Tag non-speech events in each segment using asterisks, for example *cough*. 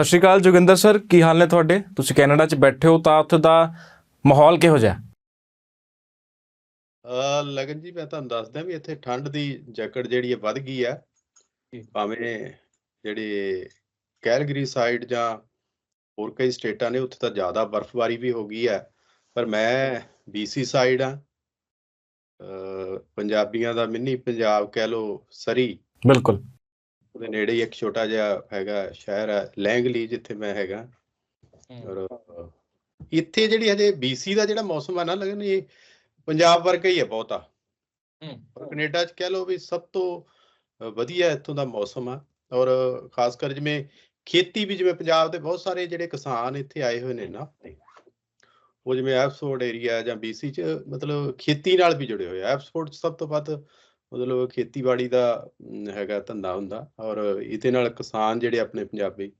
ਸਤਿ ਸ਼੍ਰੀ ਅਕਾਲ ਜੋਗਿੰਦਰ ਸਰ ਕੀ ਹਾਲ ਨੇ ਤੁਹਾਡੇ? ਤੁਸੀਂ ਕੈਨੇਡਾ 'ਚ ਬੈਠੇ ਹੋ ਤਾਂ ਉੱਥੇ ਦਾ ਮਾਹੌਲ ਕਿਹੋ ਜਿਹਾ? ਅ ਲਗਨ ਜੀ ਮੈਂ ਤੁਹਾਨੂੰ ਦੱਸਦਾ ਵੀ ਇੱਥੇ ਠੰਡ ਦੀ ਜੈਕਟ ਜਿਹੜੀ ਹੈ ਵੱਧ ਗਈ ਹੈ। ਭਾਵੇਂ ਜਿਹੜੇ ਕੈਲਗਰੀ ਸਾਈਡ ਜਾਂ ਹੋਰ ਕਈ ਸਟੇਟਾਂ ਨੇ ਉੱਥੇ ਤਾਂ ਜ਼ਿਆਦਾ ਬਰਫ਼ਬਾਰੀ ਵੀ ਹੋ ਗਈ ਹੈ। ਪਰ ਮੈਂ ਬੀਸੀ ਸਾਈਡ ਆ ਪੰਜਾਬੀਆਂ ਦਾ ਮਿੰਨੀ ਪੰਜਾਬ ਕਹਿ ਲੋ ਸਰੀ। ਬਿਲਕੁਲ। ਉਹਦੇ ਨੇੜੇ ਹੀ ਇੱਕ ਛੋਟਾ ਜਿਹਾ ਹੈਗਾ ਸ਼ਹਿਰ ਹੈ ਲੈਂਗਲੀ ਜਿੱਥੇ ਮੈਂ ਹੈਗਾ। ਔਰ ਇੱਥੇ ਜਿਹੜੀ ਹਜੇ ਬੀਸੀ ਦਾ ਜਿਹੜਾ ਮੌਸਮ ਆ ਨਾ ਲਗਨ ਇਹ ਪੰਜਾਬ ਵਰਗਾ ਹੀ ਹੈ ਬਹੁਤਾ। ਪਰ ਕੈਨੇਡਾ ਚ ਕਹਿ ਲਓ ਵੀ ਸਭ ਤੋਂ ਵਧੀਆ ਇੱਥੋਂ ਦਾ ਮੌਸਮ ਆ। ਔਰ ਖਾਸ ਕਰ ਜਿਵੇਂ ਖੇਤੀ ਵੀ ਜਿਵੇਂ ਪੰਜਾਬ ਦੇ ਬਹੁਤ ਸਾਰੇ ਜਿਹੜੇ ਕਿਸਾਨ ਇੱਥੇ ਆਏ ਹੋਏ ਨੇ ਨਾ ਉਹ ਜਿਵੇਂ ਐਪਸਫੋਰਡ ਏਰੀਆ ਜਾਂ ਬੀਸੀ ਚ ਮਤਲਬ ਖੇਤੀ ਨਾਲ ਵੀ ਜੁੜੇ ਹੋਏ ਆ। ਐਪਸਫੋਰਡ ਚ ਸਭ ਤੋਂ ਵੱਧ ਮਤਲਬ ਖੇਤੀਬਾੜੀ ਦਾ ਹੈਗਾ ਧੰਦਾ ਹੁੰਦਾ ਔਰ ਇਹਦੇ ਨਾਲ ਕਿਸਾਨ ਜਿਹੜੇ ਆਪਣੇ ਪੰਜਾਬੀ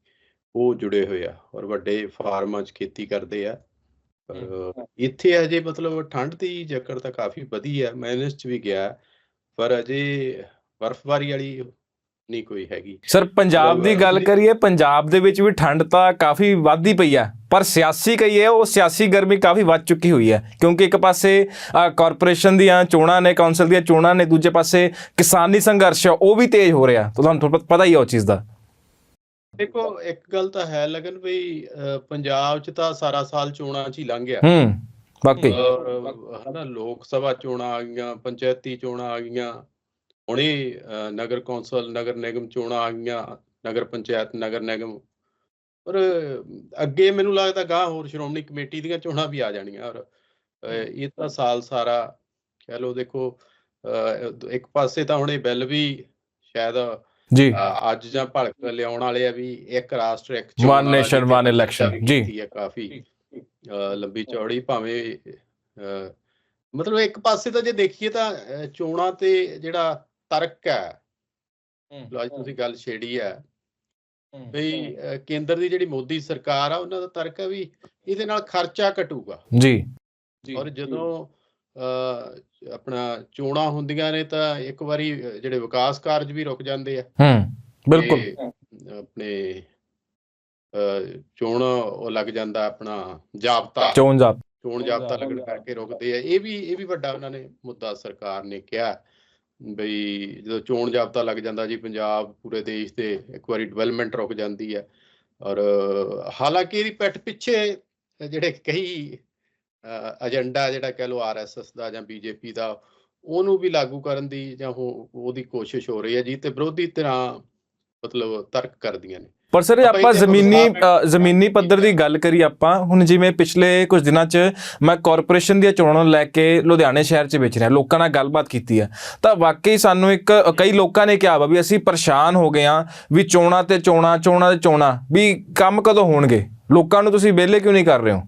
ਉਹ ਜੁੜੇ ਹੋਏ ਆ ਔਰ ਵੱਡੇ ਫਾਰਮਾਂ 'ਚ ਖੇਤੀ ਕਰਦੇ ਆ। ਪਰ ਇੱਥੇ ਅਜੇ ਮਤਲਬ ਠੰਡ ਦੀ ਜਕੜ ਤਾਂ ਕਾਫੀ ਵਧੀ ਹੈ ਮੈਂ ਇਸ 'ਚ ਵੀ ਗਿਆ। ਪਰ ਅਜੇ ਬਰਫ਼ਬਾਰੀ ਵਾਲੀ ਨਹੀਂ ਕੋਈ ਹੈਗੀ। ਸਰ ਪੰਜਾਬ ਦੀ ਗੱਲ ਕਰੀਏ ਪੰਜਾਬ ਦੇ ਵਿੱਚ ਵੀ ਠੰਡ ਤਾਂ ਕਾਫੀ ਵੱਧਦੀ ਪਈ ਹੈ। ਪਰ ਸਿਆਸੀ ਕਹੀਏ ਉਹ ਸਿਆਸੀ ਗਰਮੀ ਕਾਫੀ ਵੱਧ ਚੁੱਕੀ ਹੋਈ ਹੈ। ਕਿਉਂਕਿ ਇੱਕ ਪਾਸੇ ਕਾਰਪੋਰੇਸ਼ਨ ਦੀਆਂ ਚੋਣਾਂ ਨੇ ਕੌਂਸਲ ਦੀਆਂ ਚੋਣਾਂ ਨੇ ਦੂਜੇ ਪਾਸੇ ਕਿਸਾਨੀ ਸੰਘਰਸ਼ ਉਹ ਵੀ ਤੇਜ਼ ਹੋ ਰਿਹਾ। ਤੁਹਾਨੂੰ ਪਤਾ ਹੀ ਹੈ ਉਹ ਚੀਜ਼ ਦਾ। ਦੇਖੋ ਇੱਕ ਗੱਲ ਤਾਂ ਹੈ ਲਗਨ ਵੀ ਪੰਜਾਬ 'ਚ ਤਾਂ ਸਾਰਾ ਸਾਲ ਚੋਣਾਂ 'ਚ ਹੀ ਲੰਘ ਗਿਆ। ਹੂੰ ਔਰ ਹਨਾ ਲੋਕ ਸਭਾ ਚੋਣਾਂ ਆ ਗਈਆਂ ਪੰਚਾਇਤੀ ਚੋਣਾਂ ਆ ਗਈਆਂ। ਹੁਣੇ ਨਗਰ ਕੌਂਸਲ ਨਗਰ ਨਿਗਮ ਚੋਣਾਂ ਆ ਗਈਆਂ ਨਗਰ ਪੰਚਾਇਤ ਨਗਰ ਨਿਗਮ। ਪਰ ਅੱਗੇ ਮੈਨੂੰ ਲੱਗਦਾ ਗਾਂ ਹੋਰ ਸ਼੍ਰੋਮਣੀ ਕਮੇਟੀ ਦੀਆਂ ਚੋਣਾਂ ਵੀ ਆ ਜਾਣੀਆਂ। ਔਰ ਇਹ ਤਾਂ ਸਾਲ ਸਾਰਾ ਕਹਿ ਲਓ ਦੇਖੋ ਇੱਕ ਪਾਸੇ ਤਾਂ ਹੁਣ ਇਹ ਬਿੱਲ ਵੀ ਸ਼ਾਇਦ ਜੀ। ਅੱਜ ਜਾਂ ਭਲਕ ਲਿਆਉਣ ਵਾਲੇ ਆ ਵੀ ਇੱਕ ਰਾਸ਼ਟਰ ਇੱਕ ਚੋਣਾਂ nation, ਜਿਹੜੀ one ਚਰਚਾ election, ਵੀ ਜੀ। ਕਾਫੀ ਲੰਬੀ ਚੌੜੀ ਭਾਵੇਂ ਮਤਲਬ ਇੱਕ ਪਾਸੇ ਤਾਂ ਜੇ ਦੇਖੀਏ ਤਾਂ ਚੋਣਾਂ ਤੇ ਜਿਹੜਾ ਤਰਕ ਹੈ। ਲੋ ਅੱਜ ਤੁਸੀਂ ਗੱਲ ਛੇੜੀ ਹੈ। ਵੀ ਕੇਂਦਰ ਦੀ ਜਿਹੜੀ ਮੋਦੀ ਸਰਕਾਰ ਆ ਉਹਨਾਂ ਦਾ ਤਰਕ ਹੈ ਵੀ ਇਹਦੇ ਨਾਲ ਖਰਚਾ ਘਟੂਗਾ। ਜੀ। ਔਰ ਜਦੋਂ ਆਪਣਾ ਚੋਣਾਂ ਹੁੰਦੀਆਂ ਨੇ ਤਾਂ ਇੱਕ ਵਾਰੀ ਜਿਹੜੇ ਵਿਕਾਸ ਕਾਰਜ ਵੀ ਰੁਕ ਜਾਂਦੇ ਆ। ਹੂੰ ਬਿਲਕੁਲ। ਆਪਣੇ ਚੋਣ ਉਹ ਲੱਗ ਜਾਂਦਾ ਆਪਣਾ ਜਾਬਤਾ। ਚੋਣ ਜਾਪ ਚੋਣ ਜਾਬਤਾ। ਲੱਗਣ ਕਰਕੇ ਰੁਕਦੇ ਆ। ਇਹ ਵੀ ਇਹ ਵੀ ਵੱਡਾ ਉਹਨਾਂ ਨੇ ਮੁੱਦਾ ਸਰਕਾਰ ਨੇ ਕਿਹਾ। ਬਈ ਜਦੋਂ ਚੋਣ ਜਾਬਤਾ ਲੱਗ ਜਾਂਦਾ ਜੀ ਪੰਜਾਬ ਪੂਰੇ ਦੇਸ਼ ਦੇ ਇੱਕ ਵਾਰੀ ਡਿਵੈਲਪਮੈਂਟ ਰੁਕ ਜਾਂਦੀ ਹੈ। ਔਰ ਹਾਲਾਂਕਿ ਇਹਦੀ ਪਿੱਠ ਪਿੱਛੇ ਜਿਹੜੇ ਕਈ ਅ, ਏਜੰਡਾ ਜਿਹੜਾ ਕਹਿ ਲਓ ਆਰਐਸਐਸ ਦਾ ਜਾਂ ਬੀਜੇਪੀ ਦਾ ਉਹਨੂੰ ਵੀ ਲਾਗੂ ਕਰਨ ਦੀ ਜਾਂ ਉਹ ਉਹਦੀ ਕੋਸ਼ਿਸ਼ ਹੋ ਰਹੀ ਹੈ ਜੀ ਤੇ ਵਿਰੋਧੀ ਧਿਰਾਂ ਮਤਲਬ ਤਰਕ ਕਰਦੀਆਂ ਨੇ। ਪਰ ਸਰ ਇਹ ਆਪਾਂ ਜ਼ਮੀਨੀ ਜ਼ਮੀਨੀ ਪੱਧਰ ਦੀ ਗੱਲ ਕਰੀ ਆਪਾਂ ਹੁਣ ਜਿਵੇਂ ਪਿਛਲੇ ਕੁਝ ਦਿਨਾਂ 'ਚ ਮੈਂ ਕਾਰਪੋਰੇਸ਼ਨ ਦੀਆਂ ਚੋਣਾਂ ਨੂੰ ਲੈ ਕੇ ਲੁਧਿਆਣੇ ਸ਼ਹਿਰ 'ਚ ਵਿਚ ਰਿਹਾ ਲੋਕਾਂ ਨਾਲ ਗੱਲਬਾਤ ਕੀਤੀ ਹੈ ਤਾਂ ਵਾਕਈ ਸਾਨੂੰ ਇੱਕ ਕਈ ਲੋਕਾਂ ਨੇ ਕਿਹਾ ਵਾ ਅਸੀਂ ਪਰੇਸ਼ਾਨ ਹੋ ਗਏ ਹਾਂ ਵੀ ਚੋਣਾਂ ਤੇ ਚੋਣਾਂ ਚੋਣਾਂ ਤੇ ਚੋਣਾਂ ਵੀ ਕੰਮ ਕਦੋਂ ਹੋਣਗੇ? ਲੋਕਾਂ ਨੂੰ ਤੁਸੀਂ ਵਿਹਲੇ ਕਿਉਂ ਨਹੀਂ ਕਰ ਰਹੇ ਹੋ?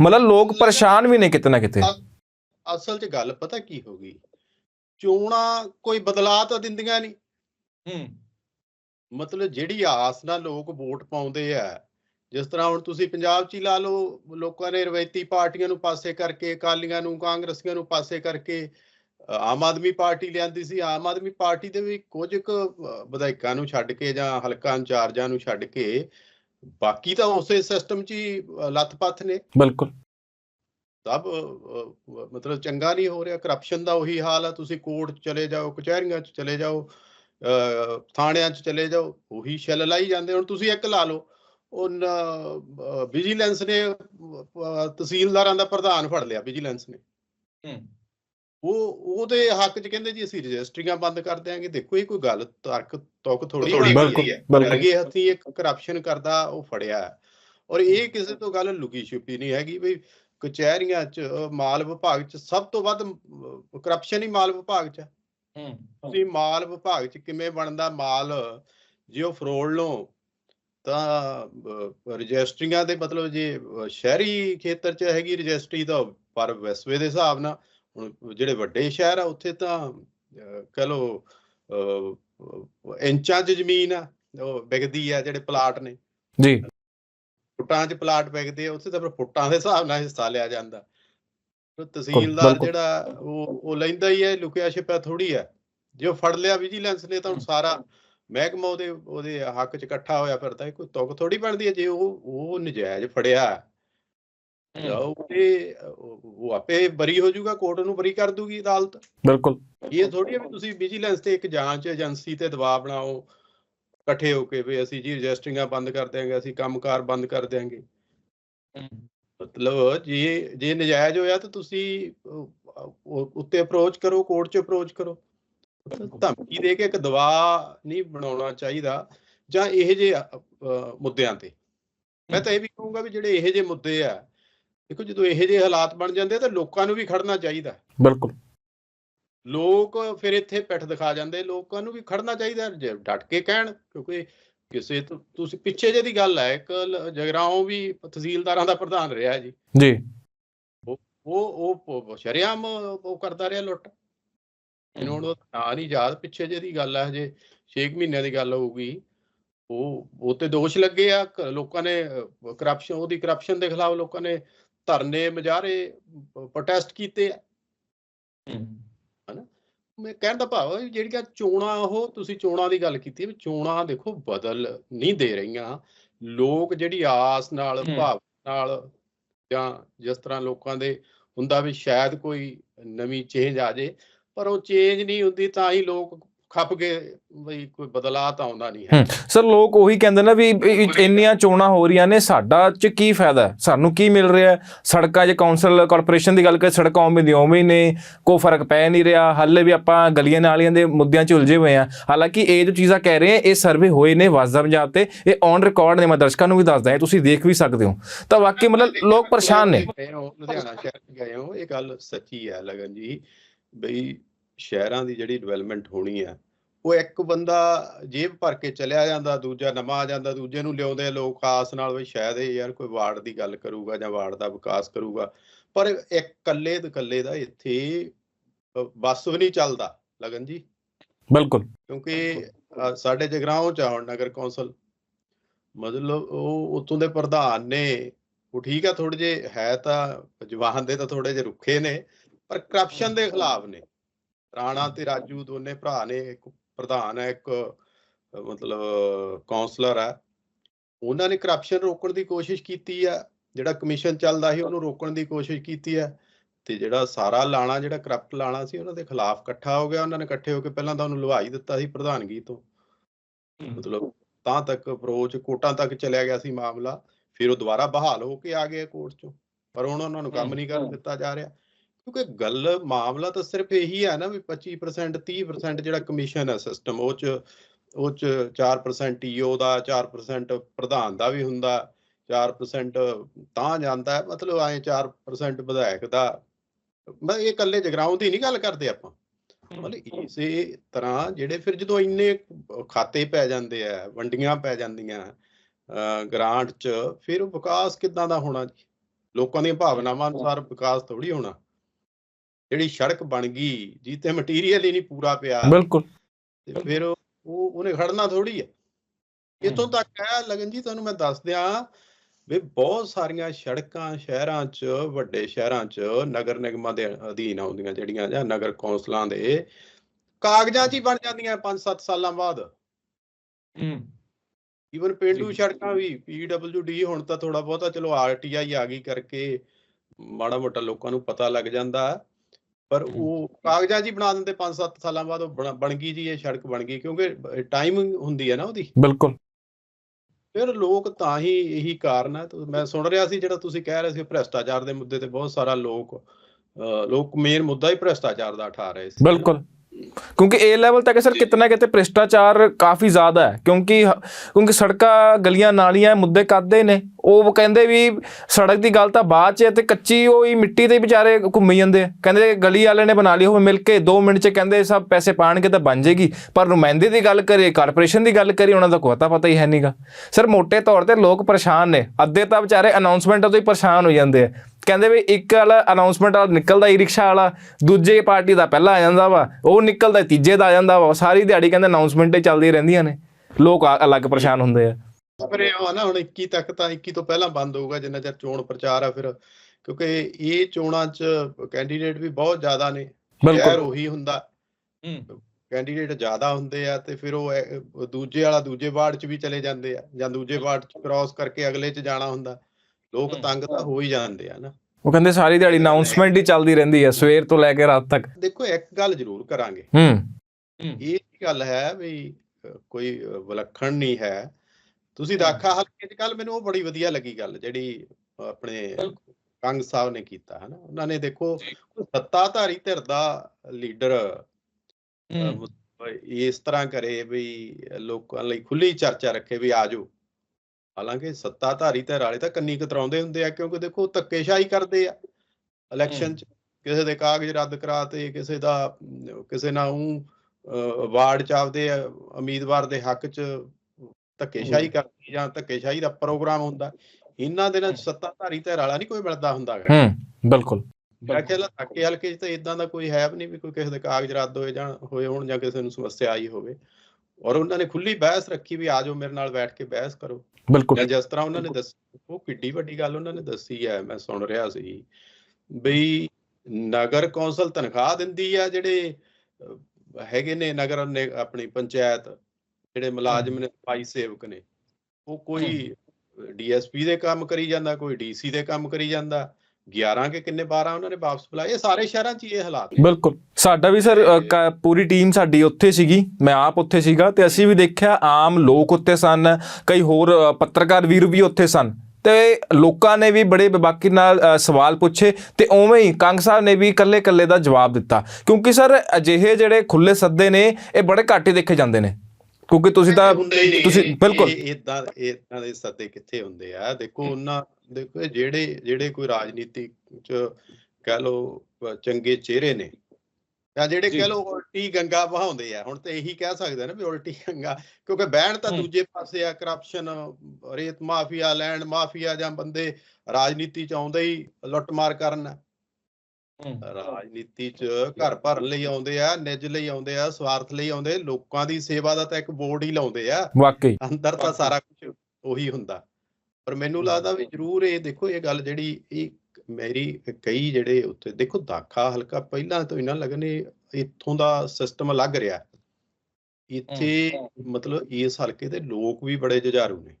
ਮਤਲਬ ਲੋਕ ਪਰੇਸ਼ਾਨ ਵੀ ਨੇ ਕਿਤੇ ਨਾ ਕਿਤੇ। ਅਸਲ 'ਚ ਗੱਲ ਪਤਾ ਕੀ ਹੋ ਗਈ? ਚੋਣਾਂ ਕੋਈ ਬਦਲਾਅ ਤਾਂ ਦਿੰਦੀਆਂ ਨਹੀਂ। ਹੂੰ। ਮਤਲਬ ਜਿਹੜੀ ਆਸ ਨਾਲ ਲੋਕ ਵੋਟ ਪਾਉਂਦੇ ਆ ਜਿਸ ਤਰ੍ਹਾਂ ਹੁਣ ਤੁਸੀਂ ਪੰਜਾਬ 'ਚ ਹੀ ਲਾ ਲਓ ਲੋਕਾਂ ਨੇ ਰਵਾਇਤੀ ਪਾਰਟੀਆਂ ਨੂੰ ਪਾਸੇ ਕਰਕੇ ਅਕਾਲੀਆਂ ਨੂੰ ਕਾਂਗਰਸੀਆਂ ਨੂੰ ਪਾਸੇ ਕਰਕੇ ਆਮ ਆਦਮੀ ਪਾਰਟੀ ਲਿਆਂਦੀ ਸੀ ਆਮ ਆਦਮੀ ਪਾਰਟੀ ਦੇ ਵੀ ਕੁਝ ਕੁ ਵਿਧਾਇਕਾਂ ਨੂੰ ਛੱਡ ਕੇ ਜਾਂ ਹਲਕਾ ਇੰਚਾਰਜਾਂ ਨੂੰ ਛੱਡ ਕੇ ਬਾਕੀ ਤਾਂ ਉਸੇ ਸਿਸਟਮ 'ਚ ਹੀ ਲੱਥ-ਪੱਥ ਨੇ। ਬਿਲਕੁਲ। ਸਭ ਮਤਲਬ ਚੰਗਾ ਨਹੀਂ ਹੋ ਰਿਹਾ ਕਰਪਸ਼ਨ ਦਾ ਉਹੀ ਹਾਲ ਆ ਤੁਸੀਂ ਕੋਰਟ 'ਚ ਚਲੇ ਜਾਓ ਕਚਹਿਰੀਆਂ 'ਚ ਚਲੇ ਜਾਓ ਥਾਣਿਆਂ 'ਚ ਚਲੇ ਜਾਓ ਉਹੀ ਛਿੱਲ ਲਾਈ ਜਾਂਦੇ ਹੁਣ ਤੁਸੀਂ ਇੱਕ ਲਾ ਲਓ। ਉਹ ਵਿਜੀਲੈਂਸ ਨੇ ਤਹਿਸੀਲਦਾਰਾਂ ਦਾ ਪ੍ਰਧਾਨ ਫੜ ਲਿਆ ਵਿਜੀਲੈਂਸ ਨੇ। ਉਹ ਉਹਦੇ ਹੱਕ 'ਚ ਕਹਿੰਦੇ ਜੀ ਅਸੀਂ ਰਜਿਸਟਰੀਆਂ ਬੰਦ ਕਰ ਦਿਆਂਗੇ। ਦੇਖੋ ਇਹ ਕੋਈ ਗੱਲ ਤਰਕ ਤੁਕ ਥੋੜੀ ਬਿਲਕੁਲ, ਬਿਲਕੁਲ। ਅਗੇ ਹੱਥੀ ਇੱਕ ਕਰਪਸ਼ਨ ਕਰਦਾ ਉਹ ਫੜਿਆ ਹੈ। ਔਰ ਇਹ ਕਿਸੇ ਤੋਂ ਗੱਲ ਲੁਕੀ ਛੁਪੀ ਨਹੀਂ ਹੈਗੀ ਵੀ ਕਚਹਿਰੀਆਂ 'ਚ ਮਾਲ ਵਿਭਾਗ 'ਚ ਸਭ ਤੋਂ ਵੱਧ ਕਰਪਸ਼ਨ ਹੀ ਮਾਲ ਵਿਭਾਗ 'ਚ ਹੈ। ਤੁਸੀਂ ਮਾਲ ਵਿਭਾਗ 'ਚ ਕਿਵੇਂ ਬਣਦਾ ਮਾਲ? ਜੇ ਉਹ ਫਰੋਲ ਲਓ ਤਾਂ ਰਜਿਸਟਰੀਆਂ ਦੇ ਮਤਲਬ ਜੇ ਸ਼ਹਿਰੀ ਖੇਤਰ 'ਚ ਹੈਗੀ ਰਜਿਸਟਰੀ ਤਾਂ ਪਰ ਵਿਸਵੇ ਦੇ ਹਿਸਾਬ ਨਾਲ ਹੁਣ ਜਿਹੜੇ ਵੱਡੇ ਸ਼ਹਿਰ ਆ ਉੱਥੇ ਤਾਂ ਕਹ ਲਓ ਅਹ, ਇੰਚਾਂ 'ਚ ਜ਼ਮੀਨ ਆ ਉਹ ਵਿਕਦੀ ਆ ਜਿਹੜੇ ਪਲਾਟ ਨੇ। ਜੀ। ਫੁੱਟਾਂ 'ਚ ਪਲਾਟ ਵਿਕਦੇ ਆ ਉੱਥੇ ਤਾਂ ਫਿਰ ਫੁੱਟਾਂ ਦੇ ਹਿਸਾਬ ਨਾਲ ਹਿੱਸਾ ਲਿਆ ਜਾਂਦਾ। ਤਹਿਸੀਲਦਾਰ। ਜਿਹੜਾ ਉਹ ਉਹ ਲੈਂਦਾ ਹੀ ਹੈ ਲੁਕਿਆ ਛਿਪਿਆ ਥੋੜੀ ਹੈ। ਜੇ ਉਹ ਫੜ ਲਿਆ ਵਿਜੀਲੈਂਸ ਨੇ ਤਾਂ ਹੁਣ ਸਾਰਾ ਮਹਿਕਮਾ ਉਹਦੇ ਉਹਦੇ ਹੱਕ 'ਚ ਇਕੱਠਾ ਹੋਇਆ ਫਿਰਦਾ ਇਹ ਕੋਈ ਤੁਕ ਥੋੜੀ ਬਣਦੀ ਹੈ ਜੇ ਉਹ ਉਹ ਨਜਾਇਜ਼ ਫੜਿਆ ਉਹਦੇ ਉਹ ਉਹ ਆਪੇ ਬਰੀ ਹੋ ਜਾਊਗਾ ਕੋਰਟ ਨੂੰ ਬਰੀ ਕਰ ਦੂਗੀ ਅਦਾਲਤ। ਬਿਲਕੁਲ। ਇਹ ਥੋੜੀ ਹੈ ਵੀ ਤੁਸੀਂ ਵਿਜੀਲੈਂਸ ਤੇ ਇੱਕ ਜਾਂਚ ਏਜੰਸੀ ਤੇ ਦਬਾਅ ਬਣਾਓ ਇਕੱਠੇ ਹੋ ਕੇ ਵੀ ਅਸੀਂ ਜੀ ਰਜਿਸਟਰਿੰਗਾਂ ਬੰਦ ਕਰ ਦਿਆਂਗੇ ਅਸੀਂ ਕੰਮਕਾਰ ਬੰਦ ਕਰ ਦਿਆਂਗੇ। ਮਤਲਬ ਜੇ ਜੇ ਨਜਾਇਜ਼ ਹੋਇਆ ਤਾਂ ਤੁਸੀਂ ਉੱਤੇ ਅਪਰੋਚ ਕਰੋ ਕੋਰਟ 'ਚ ਅਪਰੋਚ ਕਰੋ। ਧਮਕੀ ਦੇ ਕੇ ਇੱਕ ਦਬਾਅ ਨਹੀਂ ਬਣਾਉਣਾ ਚਾਹੀਦਾ ਜਾਂ ਇਹ ਜੇ ਮੁੱਦਿਆਂ ਤੇ। ਮੈਂ ਤਾਂ ਇਹ ਵੀ ਕਹੂੰਗਾ ਵੀ ਜਿਹੜੇ ਇਹ ਜੇ ਮੁੱਦੇ ਆ ਦੇਖੋ ਜਦੋਂ ਇਹ ਜੇ ਹਾਲਾਤ ਬਣ ਜਾਂਦੇ ਆ ਤਾਂ ਲੋਕਾਂ ਨੂੰ ਵੀ ਖੜਨਾ ਚਾਹੀਦਾ। ਬਿਲਕੁਲ। ਲੋਕ ਫਿਰ ਇੱਥੇ ਪਿੱਠ ਦਿਖਾ ਜਾਂਦੇ ਲੋਕਾਂ ਨੂੰ ਵੀ ਖੜਨਾ ਚਾਹੀਦਾ ਡਟ ਕੇ ਕਹਿਣ ਕਿਉਂਕਿ ਕਿਸੇ ਤੁਸੀਂ ਪਿੱਛੇ ਜੇ ਦੀ ਗੱਲ ਹੈ ਇੱਕ ਲ- ਜਗਰਾਓਂ ਵੀ ਤਹਿਸੀਲਦਾਰਾਂ ਦਾ ਪ੍ਰਧਾਨ ਰਿਹਾ ਜੀ। ਜੀ। ਉਹ ਉਹ ਸ਼ਰਿਆਮ ਉਹ ਕਰਦਾ ਰਿਹਾ ਲੁੱਟ। ਹੁਣ ਉਹਦਾ ਨਾਂ ਨਹੀਂ ਯਾਦ ਪਿੱਛੇ ਜੇ ਦੀ ਗੱਲ ਹੈ ਹਜੇ 6 ਮਹੀਨਿਆਂ ਦੀ ਗੱਲ ਹੋਊਗੀ। ਉਹ ਉਹ ਤੇ ਦੋਸ਼ ਲੱਗੇ ਆ ਲੋਕਾਂ ਨੇ ਕਰਪਸ਼ਨ ਉਹਦੀ ਕਰਪਸ਼ਨ ਦੇ ਖਿਲਾਫ ਲੋਕਾਂ ਨੇ ਧਰਨੇ ਮੁਜ਼ਾਹਰੇ ਪ੍ਰੋਟੈਸਟ ਕੀਤੇ ਆ। ਮੈਂ ਕਹਿਣ ਦਾ ਭਾਵ ਹੈ ਜਿਹੜੀਆਂ ਚੋਣਾਂ ਉਹ ਤੁਸੀਂ ਚੋਣਾਂ ਦੀ ਗੱਲ ਕੀਤੀ ਵੀ ਚੋਣਾਂ ਦੇਖੋ ਬਦਲ ਨਹੀਂ ਦੇ ਰਹੀਆਂ ਲੋਕ ਜਿਹੜੀ ਆਸ ਨਾਲ। ਭਾਵ ਨਾਲ ਜਾਂ ਜਿਸ ਤਰ੍ਹਾਂ ਲੋਕਾਂ ਦੇ ਹੁੰਦਾ ਵੀ ਸ਼ਾਇਦ ਕੋਈ ਨਵੀਂ ਚੇਂਜ ਆ ਜੇ ਪਰ ਉਹ ਚੇਂਜ ਨਹੀਂ ਹੁੰਦੀ ਤਾਂ ਹੀ ਲੋਕ ਖੱਪ ਕੇ ਬਈ ਕੋਈ ਬਦਲਾਅ ਤਾਂ ਆਉਂਦਾ ਨਹੀਂ ਹੈ। ਸਰ ਲੋਕ ਉਹੀ ਕਹਿੰਦੇ ਨੇ ਵੀ ਇੰਨੀਆਂ ਚੋਣਾਂ ਹੋ ਰਹੀਆਂ ਨੇ ਸਾਡਾ ਚ ਕੀ ਫਾਇਦਾ? ਸਾਨੂੰ ਕੀ ਮਿਲ ਰਿਹਾ? ਸੜਕਾਂ 'ਚ ਕਾਉਂਸਲ ਕਾਰਪੋਰੇਸ਼ਨ ਦੀ ਗੱਲ ਕਰੇ ਸੜਕਾਂ ਉਵੇਂ ਦੀ ਉਵੇਂ ਨੇ ਕੋਈ ਫ਼ਰਕ ਪੈ ਨਹੀਂ ਰਿਹਾ। ਹਾਲੇ ਵੀ ਆਪਾਂ ਗਲੀਆਂ ਨਾਲੀਆਂ ਦੇ ਮੁੱਦਿਆਂ 'ਚ ਉਲਝੇ ਹੋਏ ਆ ਹਾਲਾਂਕਿ ਇਹ ਜੋ ਚੀਜ਼ਾਂ ਕਹਿ ਰਹੇ ਆ ਇਹ ਸਰਵੇ ਹੋਏ ਨੇ ਵਾਜਦਾ ਪੰਜਾਬ ਤੇ ਇਹ ਔਨ ਰਿਕਾਰਡ ਨੇ ਮੈਂ ਦਰਸ਼ਕਾਂ ਨੂੰ ਵੀ ਦੱਸਦਾ ਹਾਂ ਤੁਸੀਂ ਦੇਖ ਵੀ ਸਕਦੇ ਹੋ। ਤਾਂ ਵਾਕਈ ਮਤਲਬ ਲੋਕ ਪਰੇਸ਼ਾਨ ਨੇ। ਲੁਧਿਆਣਾ ਸ਼ਹਿਰ ਗਏ ਹੋ ਇਹ ਗੱਲ ਸੱਚੀ ਹੈ ਲਗਨ ਜੀ ਬਈ ਸ਼ਹਿਰਾਂ ਦੀ ਜਿਹੜੀ ਡਿਵੈਲਪਮੈਂਟ ਹੋਣੀ ਆ ਉਹ ਇੱਕ ਬੰਦਾ ਜੇਬ ਭਰ ਕੇ ਚਲਿਆ ਜਾਂਦਾ ਦੂਜਾ ਨਵਾਂ ਆ ਜਾਂਦਾ ਦੂਜੇ ਨੂੰ ਲਿਆਉਂਦੇ ਲੋਕ ਆਸ ਨਾਲ ਵੀ ਸ਼ਾਇਦ ਇਹ ਯਾਰ ਕੋਈ ਵਾਰਡ ਦੀ ਗੱਲ ਕਰੂਗਾ ਜਾਂ ਵਾਰਡ ਦਾ ਵਿਕਾਸ ਕਰੂਗਾ। ਪਰ ਇੱਕ ਇਕੱਲੇ ਦੇ ਇਕੱਲੇ ਦਾ ਇੱਥੇ ਬੱਸ ਵੀ ਨਹੀਂ ਚੱਲਦਾ ਲਗਨ ਜੀ। ਬਿਲਕੁਲ। ਕਿਉਂਕਿ ਸਾਡੇ ਜਗਰਾਓਂ ਚ ਆ ਹੁਣ ਨਗਰ ਕੌਂਸਲ। ਮਤਲਬ ਉਹ ਉਤੋਂ ਦੇ ਪ੍ਰਧਾਨ ਨੇ ਉਹ ਠੀਕ ਆ ਥੋੜੇ ਜੇ ਹੈ ਤਾਂ ਜਵਾਨ ਦੇ ਤਾਂ ਥੋੜੇ ਜੇ ਰੁੱਖੇ ਨੇ ਪਰ ਕਰਪਸ਼ਨ ਦੇ ਖਿਲਾਫ ਨੇ। ਰਾਣਾ ਤੇ ਰਾਜੂ ਦੋਨੇ ਭਰਾ ਨੇ ਇੱਕ ਪ੍ਰਧਾਨ ਹੈ ਇੱਕ ਮਤਲਬ ਕਾਉਂਸਲਰ ਹੈ। ਉਹਨਾਂ ਨੇ ਕਰਪਸ਼ਨ ਰੋਕਣ ਦੀ ਕੋਸ਼ਿਸ਼ ਕੀਤੀ ਆ ਜਿਹੜਾ ਕਮਿਸ਼ਨ ਚੱਲਦਾ ਸੀ ਉਹਨੂੰ ਰੋਕਣ ਦੀ ਕੋਸ਼ਿਸ਼ ਕੀਤੀ ਆ ਤੇ ਜਿਹੜਾ ਸਾਰਾ ਲਾਣਾ ਜਿਹੜਾ ਕਰਪਟ ਲਾਣਾ ਸੀ ਉਹਨਾਂ ਦੇ ਖਿਲਾਫ ਇਕੱਠਾ ਹੋ ਗਿਆ। ਉਹਨਾਂ ਨੇ ਇਕੱਠੇ ਹੋ ਕੇ ਪਹਿਲਾਂ ਤਾਂ ਉਹਨੂੰ ਲਵਾਈ ਦਿੱਤਾ ਸੀ ਪ੍ਰਧਾਨਗੀ ਤੋਂ। ਮਤਲਬ ਤਾਂ ਤੱਕ ਅਪਰੋਚ ਕੋਰਟਾਂ ਤੱਕ ਚਲਿਆ ਗਿਆ ਸੀ ਮਾਮਲਾ। ਫਿਰ ਉਹ ਦੁਬਾਰਾ ਬਹਾਲ ਹੋ ਕੇ ਆ ਗਏ ਕੋਰਟ ਚੋਂ। ਪਰ ਹੁਣ ਉਹਨਾਂ ਨੂੰ ਕੰਮ ਨਹੀਂ ਕਰਨ ਦਿੱਤਾ ਜਾ ਰਿਹਾ। ਕਿਉਂਕਿ ਗੱਲ, ਮਾਮਲਾ ਤਾਂ ਸਿਰਫ ਇਹੀ ਹੈ ਨਾ ਵੀ 25% 30% ਜਿਹੜਾ ਕਮਿਸ਼ਨ ਹੈ ਸਿਸਟਮ ਉਹ ਚ ਉਹ ਚ 4% ਈਓ ਦਾ 4% ਪ੍ਰਧਾਨ ਦਾ ਵੀ ਹੁੰਦਾ 4% ਤਾਂ ਜਾਂਦਾ ਮਤਲਬ ਐ 4% ਵਿਧਾਇਕ ਦਾ। ਮੈਂ ਇਹ ਇਕੱਲੇ ਜਗਰਾਉਂ ਦੀ ਨਹੀਂ ਗੱਲ ਕਰਦੇ ਆਪਾਂ। ਮਤਲਬ ਇਸੇ ਤਰ੍ਹਾਂ ਜਿਹੜੇ ਫਿਰ ਜਦੋਂ ਇੰਨੇ ਖਾਤੇ ਪੈ ਜਾਂਦੇ ਆ, ਵੰਡੀਆਂ ਪੈ ਜਾਂਦੀਆਂ ਗ੍ਰਾਂਟ ਚ, ਫਿਰ ਵਿਕਾਸ ਕਿੱਦਾਂ ਦਾ ਹੋਣਾ ਜੀ? ਲੋਕਾਂ ਦੀਆਂ ਭਾਵਨਾਵਾਂ ਅਨੁਸਾਰ ਵਿਕਾਸ ਥੋੜੀ ਹੋਣਾ। ਜਿਹੜੀ ਸੜਕ ਬਣ ਗਈ ਜੀ ਤੇ ਮਟੀਰੀਅਲ ਹੀ ਨਹੀਂ ਪੂਰਾ ਪਿਆ। ਬਿਲਕੁਲ। ਤੇ ਫਿਰ ਉਹ ਉਹਨੇ ਖੜਨਾ ਥੋੜੀ ਹੈ। ਇਤੋਂ ਤੱਕ ਹੈ ਲਗਨ ਜੀ ਤੁਹਾਨੂੰ ਮੈਂ ਦੱਸ ਦਿਆਂ ਵੀ ਬਹੁਤ ਸਾਰੀਆਂ ਸੜਕਾਂ ਸ਼ਹਿਰਾਂ 'ਚ ਵੱਡੇ ਸ਼ਹਿਰਾਂ 'ਚ ਨਗਰ ਨਿਗਮਾਂ ਦੇ ਅਧੀਨ ਆਉਂਦੀਆਂ ਜਿਹੜੀਆਂ ਜਾਂ ਨਗਰ ਕੌਂਸਲਾਂ ਦੇ ਕਾਗਜ਼ਾਂ 'ਚ ਹੀ ਬਣ ਜਾਂਦੀਆਂ 5-7 ਸਾਲਾਂ ਬਾਅਦ। ਈਵਨ ਪੇਂਡੂ। ਸੜਕਾਂ ਵੀ ਪੀਡਬਲਯੂਡੀ ਹੁਣ ਤਾਂ ਥੋੜਾ ਬਹੁਤਾ ਚਲੋ ਆਰਟੀਆਈ ਆ ਗਈ ਕਰਕੇ ਮਾੜਾ ਮੋਟਾ ਲੋਕਾਂ ਨੂੰ ਪਤਾ ਲੱਗ ਜਾਂਦਾ। ਹੈ। ਪਰ। ਉਹ ਕਾਗਜ਼ਾਂ ਹੀ ਬਣਾ ਦਿੰਦੇ 5-7 ਸਾਲਾਂ ਬਾਅਦ ਉਹ ਬਣ- ਗਈ ਜੀ ਇਹ ਸੜਕ ਬਣ ਗਈ ਕਿਉਂਕਿ ਟਾਈਮਿੰਗ ਹੁੰਦੀ ਹੈ ਨਾ ਉਹਦੀ। ਬਿਲਕੁਲ। ਫਿਰ ਲੋਕ ਤਾਂ ਹੀ ਇਹੀ ਕਾਰਨ ਹੈ। ਮੈਂ ਸੁਣ ਰਿਹਾ ਸੀ ਜਿਹੜਾ ਤੁਸੀਂ ਕਹਿ ਰਹੇ ਸੀ ਭ੍ਰਿਸ਼ਟਾਚਾਰ ਦੇ ਮੁੱਦੇ ਤੇ ਬਹੁਤ ਸਾਰਾ ਲੋਕ ਲੋਕ ਮੇਨ ਮੁੱਦਾ ਹੀ ਭ੍ਰਿਸ਼ਟਾਚਾਰ ਦਾ ਉਠਾ ਰਹੇ ਸੀ। ਬਿਲਕੁਲ। ਕਿਉਂਕਿ ਇਹ ਲੈਵਲ ਤੱਕ ਸਰ ਕਿਤਨਾ ਕਿਤੇ ਭ੍ਰਿਸ਼ਟਾਚਾਰ ਕਾਫੀ ਜ਼ਿਆਦਾ ਹੈ, ਕਿਉਂਕਿ ਕਿਉਂਕਿ ਸੜਕਾਂ ਗਲੀਆਂ ਨਾਲੀਆਂ ਮੁੱਦੇ ਕਰਦੇ ਨੇ, ਉਹ ਕਹਿੰਦੇ ਵੀ ਸੜਕ ਦੀ ਗੱਲ ਤਾਂ ਬਾਅਦ 'ਚ ਹੈ ਤੇ ਕੱਚੀ ਉਹ ਹੀ ਮਿੱਟੀ ਤੇ ਵਿਚਾਰੇ ਘੁੰਮੀ ਜਾਂਦੇ ਆ। ਕਹਿੰਦੇ ਗਲੀ ਵਾਲੇ ਨੇ ਬਣਾ ਲਈ ਹੋਵੇ ਮਿਲ ਕੇ 2 ਮਿੰਟ 'ਚ ਕਹਿੰਦੇ ਸਭ ਪੈਸੇ ਪਾਣਗੇ ਤਾਂ ਬਣ ਜੇਗੀ। ਪਰ ਨੁਮਾਇੰਦੇ ਦੀ ਗੱਲ ਕਰੀਏ, ਕਾਰਪੋਰੇਸ਼ਨ ਦੀ ਗੱਲ ਕਰੀਏ, ਉਹਨਾਂ ਦਾ ਕੋਈ ਤਾਂ ਪਤਾ ਹੀ ਹੈ ਨਹੀਂਗਾ ਸਰ ਮੋਟੇ ਤੌਰ ਤੇ ਲੋਕ ਪਰੇਸ਼ਾਨ ਨੇ, ਅੱਧੇ ਤਾਂ ਵਿਚਾਰੇ ਅਨਾਉਂਸਮੈਂਟ ਤੋਂ ਹੀ ਪਰੇਸ਼ਾਨ ਹੋ ਜਾਂਦੇ ਆ। ਕਹਿੰਦੇ ਵੀ ਇੱਕ ਵਾਲਾ ਅਨਾਉਂਸਮੈਂਟ ਵਾਲਾ ਨਿਕਲਦਾ ਹੀ ਰਿਕਸ਼ਾ ਵਾਲਾ ਦੂਜੇ ਪਾਰਟੀ ਦਾ ਪਹਿਲਾਂ ਆ ਜਾਂਦਾ ਵਾ ਉਹ ਨਿਕਲਦਾ ਤੀਜੇ ਦਾ ਆ ਜਾਂਦਾ ਵਾ ਸਾਰੀ ਦਿਹਾੜੀ ਕਹਿੰਦੇ ਅਨਾਉਂਸਮੈਂਟ ਹੀ ਚੱਲਦੀਆਂ ਰਹਿੰਦੀਆਂ ਨੇ ਲੋਕ ਆ- ਅਲੱਗ ਪਰੇਸ਼ਾਨ ਹੁੰਦੇ ਆ। ਪਰ ਇਹ ਆ ਨਾ ਹੁਣ 21 ਤੱਕ ਤਾਂ 21 ਤੋਂ ਪਹਿਲਾਂ ਬੰਦ ਹੋਊਗਾ ਜਿੰਨਾ ਚਿਰ ਚੋਣ ਪ੍ਰਚਾਰ ਆ ਫਿਰ ਕਿਉਂਕਿ ਇਹ ਚੋਣਾਂ 'ਚ ਕੈਂਡੀਡੇਟ ਵੀ ਬਹੁਤ ਜ਼ਿਆਦਾ ਨੇ ਬਿਲਕੁਲ। ਉਹੀ ਹੁੰਦਾ। ਕੈਂਡੀਡੇਟ ਜ਼ਿਆਦਾ ਹੁੰਦੇ ਆ ਤੇ ਫਿਰ ਉਹ ਦੂਜੇ ਵਾਲਾ ਦੂਜੇ ਵਾਰਡ 'ਚ ਵੀ ਚਲੇ ਜਾਂਦੇ ਆ ਜਾਂ ਦੂਜੇ ਵਾਰਡ 'ਚ ਕ੍ਰਾਸ ਕਰਕੇ ਅਗਲੇ 'ਚ ਜਾਣਾ ਹੁੰਦਾ। ਲੋਕ। ਤੰਗ ਤਾਂ ਹੋ ਹੀ ਜਾਂਦੇ ਆ ਨਾ। ਉਹ ਕਹਿੰਦੇ ਸਾਰੀ ਦਿਹਾੜੀ ਅਨਾਉਂਸਮੈਂਟ ਹੀ ਚੱਲਦੀ ਰਹਿੰਦੀ ਹੈ ਸਵੇਰ ਤੋਂ ਲੈ ਕੇ ਰਾਤ ਤੱਕ। ਦੇਖੋ ਇੱਕ ਗੱਲ ਜ਼ਰੂਰ ਕਰਾਂਗੇ। ਹੂੰ। ਇਹ ਗੱਲ ਹੈ ਵੀ ਕੋਈ ਵਿਲੱਖਣ ਨਹੀਂ ਹੈ। ਤੁਸੀਂ ਦਾਖਾ ਹਲਕੇ 'ਚ ਕੱਲ ਮੈਨੂੰ ਉਹ ਬੜੀ ਵਧੀਆ ਲੱਗੀ ਗੱਲ ਜਿਹੜੀ ਆਪਣੇ। ਕੰਗ ਸਾਹਿਬ ਨੇ ਕੀਤਾ ਹੈ ਨਾ ਉਹਨਾਂ ਨੇ ਦੇਖੋ। ਸੱਤਾਧਾਰੀ ਧਿਰ ਦਾ ਲੀਡਰ ਇਸ ਤਰ੍ਹਾਂ ਕਰੇ ਵੀ ਲੋਕਾਂ ਲਈ ਖੁੱਲੀ ਚਰਚਾ ਰੱਖੇ ਵੀ ਆਜੋ ਹਾਲਾਂਕਿ ਸੱਤਾਧਾਰੀ ਧਿਰ ਵਾਲੇ ਤਾਂ ਕੰਨੀ ਕਤਰਾਉਂਦੇ ਹੁੰਦੇ ਆ ਕਿਉਂਕਿ ਦੇਖੋ ਧੱਕੇਸ਼ਾਹੀ ਕਰਦੇ ਆ। ਇਲੈਕਸ਼ਨ 'ਚ ਕਿਸੇ ਦੇ ਕਾਗਜ਼ ਰੱਦ ਕਰਾਤੇ ਕਿਸੇ ਦਾ ਕਿਸੇ ਨਾਲ ਉਹ ਵਾਰਡ 'ਚ ਆਪਦੇ ਉਮੀਦਵਾਰ ਦੇ ਹੱਕ 'ਚ ਧੱਕੇਸ਼ਾਹੀ ਕਰਦੀ ਜਾਂ ਧੱਕੇਸ਼ਾਹੀ ਦਾ ਪ੍ਰੋਗਰਾਮ ਹੁੰਦਾ ਇਹਨਾਂ ਦੇ ਨਾਲ। ਸੱਤਾਧਾਰੀ ਧਿਰ ਵਾਲਾ ਨਹੀਂ ਕੋਈ ਮਿਲਦਾ ਹੁੰਦਾ। ਹੂੰ ਬਿਲਕੁਲ। ਖਿਆਲ ਆ ਧੱਕੇ ਹਲਕੇ 'ਚ ਤਾਂ ਇਦਾਂ ਦਾ ਕੋਈ ਹੈ ਵੀ ਨਹੀਂ ਵੀ ਕੋਈ ਕਿਸੇ ਦੇ ਕਾਗਜ਼ ਰੱਦ ਹੋਏ ਜਾਂ ਹੋਏ ਹੋਣ ਜਾਂ ਕਿਸੇ ਨੂੰ ਸਮੱਸਿਆ ਆਈ ਹੋਵੇ। ਔਰ ਉਹਨਾਂ ਨੇ ਖੁੱਲੀ ਬਹਿਸ ਰੱਖੀ ਵੀ ਆਜੋ ਮੇਰੇ ਨਾਲ ਬੈਠ ਕੇ ਬਹਿਸ ਕਰੋ। ਬਿਲਕੁਲ। ਜਿਸ ਤਰ੍ਹਾਂ ਉਹਨਾਂ ਨੇ ਦੱਸ ਉਹ ਕਿੱਡੀ ਵੱਡੀ ਗੱਲ ਉਹਨਾਂ ਨੇ ਦੱਸੀ ਹੈ ਮੈਂ ਸੁਣ ਰਿਹਾ ਸੀ ਬਈ ਨਗਰ ਕੌਂਸਲ ਤਨਖਾਹ ਦਿੰਦੀ ਆ ਜਿਹੜੇ ਹੈਗੇ ਨੇ ਨਗਰ ਨੇ ਆਪਣੀ ਪੰਚਾਇਤ ਜਿਹੜੇ ਮੁਲਾਜ਼ਮ ਨੇ ਸਫ਼ਾਈ ਸੇਵਕ ਨੇ ਉਹ ਕੋਈ ਡੀਐਸਪੀ ਦੇ ਕੰਮ ਕਰੀ ਜਾਂਦਾ ਕੋਈ ਡੀਸੀ ਦੇ ਕੰਮ ਕਰੀ ਜਾਂਦਾ 11 ਕੇ ਕਿੰਨੇ 12 ਉਹਨਾਂ ਨੇ ਵਾਪਸ ਬੁਲਾਏ? ਇਹ ਸਾਰੇ ਸ਼ਹਿਰਾਂ 'ਚ ਹੀ ਇਹ ਹਾਲਾਤ ਬਿਲਕੁਲ। ਸਾਡਾ ਵੀ ਸਰ ਪੂਰੀ ਟੀਮ ਸਾਡੀ ਉੱਥੇ ਸੀਗੀ। ਮੈਂ ਆਪ ਉੱਥੇ ਸੀਗਾ ਤੇ ਅਸੀਂ ਵੀ ਦੇਖਿਆ ਆਮ ਲੋਕ ਉੱਥੇ ਸਨ, ਕਈ ਹੋਰ ਪੱਤਰਕਾਰ ਵੀਰ ਵੀ ਉੱਥੇ ਸਨ। ਤੇ ਲੋਕਾਂ ਨੇ ਵੀ ਬੜੇ ਬੇਬਾਕੀ ਨਾਲ ਸਵਾਲ ਪੁੱਛੇ ਤੇ ਉਵੇਂ ਹੀ ਕੰਗ ਸਾਹਿਬ ਨੇ ਵੀ ਇਕੱਲੇ ਇਕੱਲੇ ਦਾ ਜਵਾਬ ਦਿੱਤਾ। ਕਿਉਂਕਿ ਸਰ, ਅਜਿਹੇ ਜਿਹੜੇ ਖੁੱਲੇ ਸੱਦੇ ਨੇ, ਇਹ ਬੜੇ ਘੱਟ ਹੀ ਦੇਖੇ ਜਾਂਦੇ ਨੇ। ਕਿਉਂਕਿ ਤੁਸੀਂ ਤਾਂ। ਤੁਸੀਂ ਬਿਲਕੁਲ ਇਦਾਂ ਇਦਾਂ ਦੇ ਸੱਦੇ ਕਿੱਥੇ ਹੁੰਦੇ ਆ ਦੇਖੋ ਉਹਨਾਂ ਦੇਖੋ ਜਿਹੜੇ ਜਿਹੜੇ ਕੋਈ ਰਾਜਨੀਤੀ ਚ ਕਹਿ ਲੋ ਚੰਗੇ ਚਿਹਰੇ ਨੇ ਜਾਂ ਜਿਹੜੇ। ਕਹਿ ਲੋ ਉਲਟੀ ਗੰਗਾ ਵਹਾਉਂਦੇ ਆ ਹੁਣ ਤੇ ਇਹੀ ਕਹਿ ਸਕਦੇ ਨੇ ਵੀ ਉਲਟੀ ਗੰਗਾ ਕਿਉਂਕਿ ਬਹਿਣ ਤਾਂ। ਦੂਜੇ ਪਾਸੇ ਆ ਕਰਪਸ਼ਨ ਰੇਤ ਮਾਫੀਆ ਲੈਂਡ ਮਾਫੀਆ ਜਾਂ ਬੰਦੇ ਰਾਜਨੀਤੀ ਚ ਆਉਂਦੇ ਹੀ ਲੁੱਟਮਾਰ ਕਰਨ ਰਾਜਨੀਤੀ ਚ ਘਰ ਭਰਨ ਲਈ ਆਉਂਦੇ ਆ ਨਿੱਜ ਲਈ ਆਉਂਦੇ ਆ ਸਵਾਰਥ ਲਈ ਆਉਂਦੇ ਲੋਕਾਂ ਦੀ ਸੇਵਾ ਦਾ ਤਾਂ ਇੱਕ ਬੋਰਡ ਹੀ ਲਾਉਂਦੇ ਆ। ਵਾਕਈ। ਅੰਦਰ ਤਾਂ ਸਾਰਾ ਕੁਝ ਉਹੀ ਹੁੰਦਾ। ਪਰ ਮੈਨੂੰ ਲੱਗਦਾ ਵੀ ਜਰੂਰ ਇਹ ਦੇਖੋ ਇਹ ਗੱਲ ਜਿਹੜੀ ਇਹ ਮੇਰੀ ਕਈ ਜਿਹੜੇ ਉੱਥੇ ਦੇਖੋ ਦਾਖਾ ਹਲਕਾ ਪਹਿਲਾਂ ਤੋਂ ਇਹਨਾਂ ਲੱਗਨੇ ਇੱਥੋਂ ਦਾ ਸਿਸਟਮ ਲੱਗ ਰਿਹਾ। ਇੱਥੇ ਮਤਲਬ ਇਸ ਹਲਕੇ ਦੇ ਲੋਕ ਵੀ ਬੜੇ ਜੁਝਾਰੂ ਨੇ।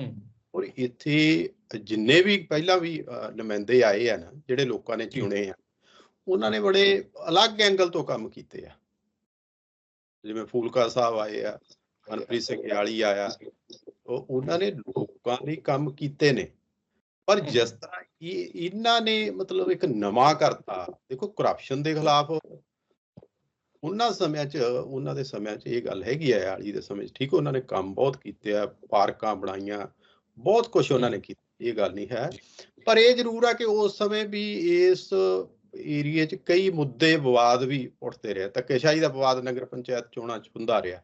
ਹੂੰ। ਔਰ ਇੱਥੇ ਜਿੰਨੇ ਵੀ ਪਹਿਲਾਂ ਵੀ ਨੁਮਾਇੰਦੇ ਆਏ ਆ ਨਾ ਜਿਹੜੇ ਲੋਕਾਂ ਨੇ ਚੁਣੇ ਆ ਉਹਨਾਂ ਨੇ ਬੜੇ ਅਲੱਗ ਐਂਗਲ ਤੋਂ ਕੰਮ ਕੀਤੇ ਆ। ਜਿਵੇਂ ਫੂਲਕਾ ਸਾਹਿਬ ਆਏ ਆ ਮਨਪ੍ਰੀਤ ਸਿੰਘ ਯਾਲੀ ਆਇਆ ਉਹ ਉਹਨਾਂ ਨੇ ਲੋਕਾਂ ਲਈ ਕੰਮ ਕੀਤੇ ਨੇ। ਪਰ ਜਿਸ ਤਰ੍ਹਾਂ ਇਹ ਇਹਨਾਂ ਨੇ ਮਤਲਬ ਇੱਕ ਨਵਾਂ ਕਰਤਾ ਦੇਖੋ ਕਰਪਸ਼ਨ ਦੇ ਖਿਲਾਫ ਉਹਨਾਂ ਸਮਿਆਂ 'ਚ ਉਹਨਾਂ ਦੇ ਸਮਿਆਂ 'ਚ ਇਹ ਗੱਲ ਹੈਗੀ ਆ ਯਾਲੀ ਦੇ ਸਮੇਂ 'ਚ ਠੀਕ ਉਹਨਾਂ ਨੇ ਕੰਮ ਬਹੁਤ ਕੀਤੇ ਆ ਪਾਰਕਾਂ ਬਣਾਈਆਂ ਬਹੁਤ ਕੁਝ ਉਹਨਾਂ ਨੇ ਕੀਤਾ। ਇਹ ਗੱਲ ਨਹੀਂ ਹੈ। ਪਰ ਇਹ ਜ਼ਰੂਰ ਆ ਕਿ ਉਸ ਸਮੇਂ ਵੀ ਇਸ ਏਰੀਏ 'ਚ ਕਈ ਮੁੱਦੇ ਵਿਵਾਦ ਵੀ ਉੱਠਦੇ ਰਹੇ। ਧੱਕੇਸ਼ਾਹੀ ਦਾ ਵਿਵਾਦ ਨਗਰ ਪੰਚਾਇਤ ਚੋਣਾਂ 'ਚ ਹੁੰਦਾ ਰਿਹਾ।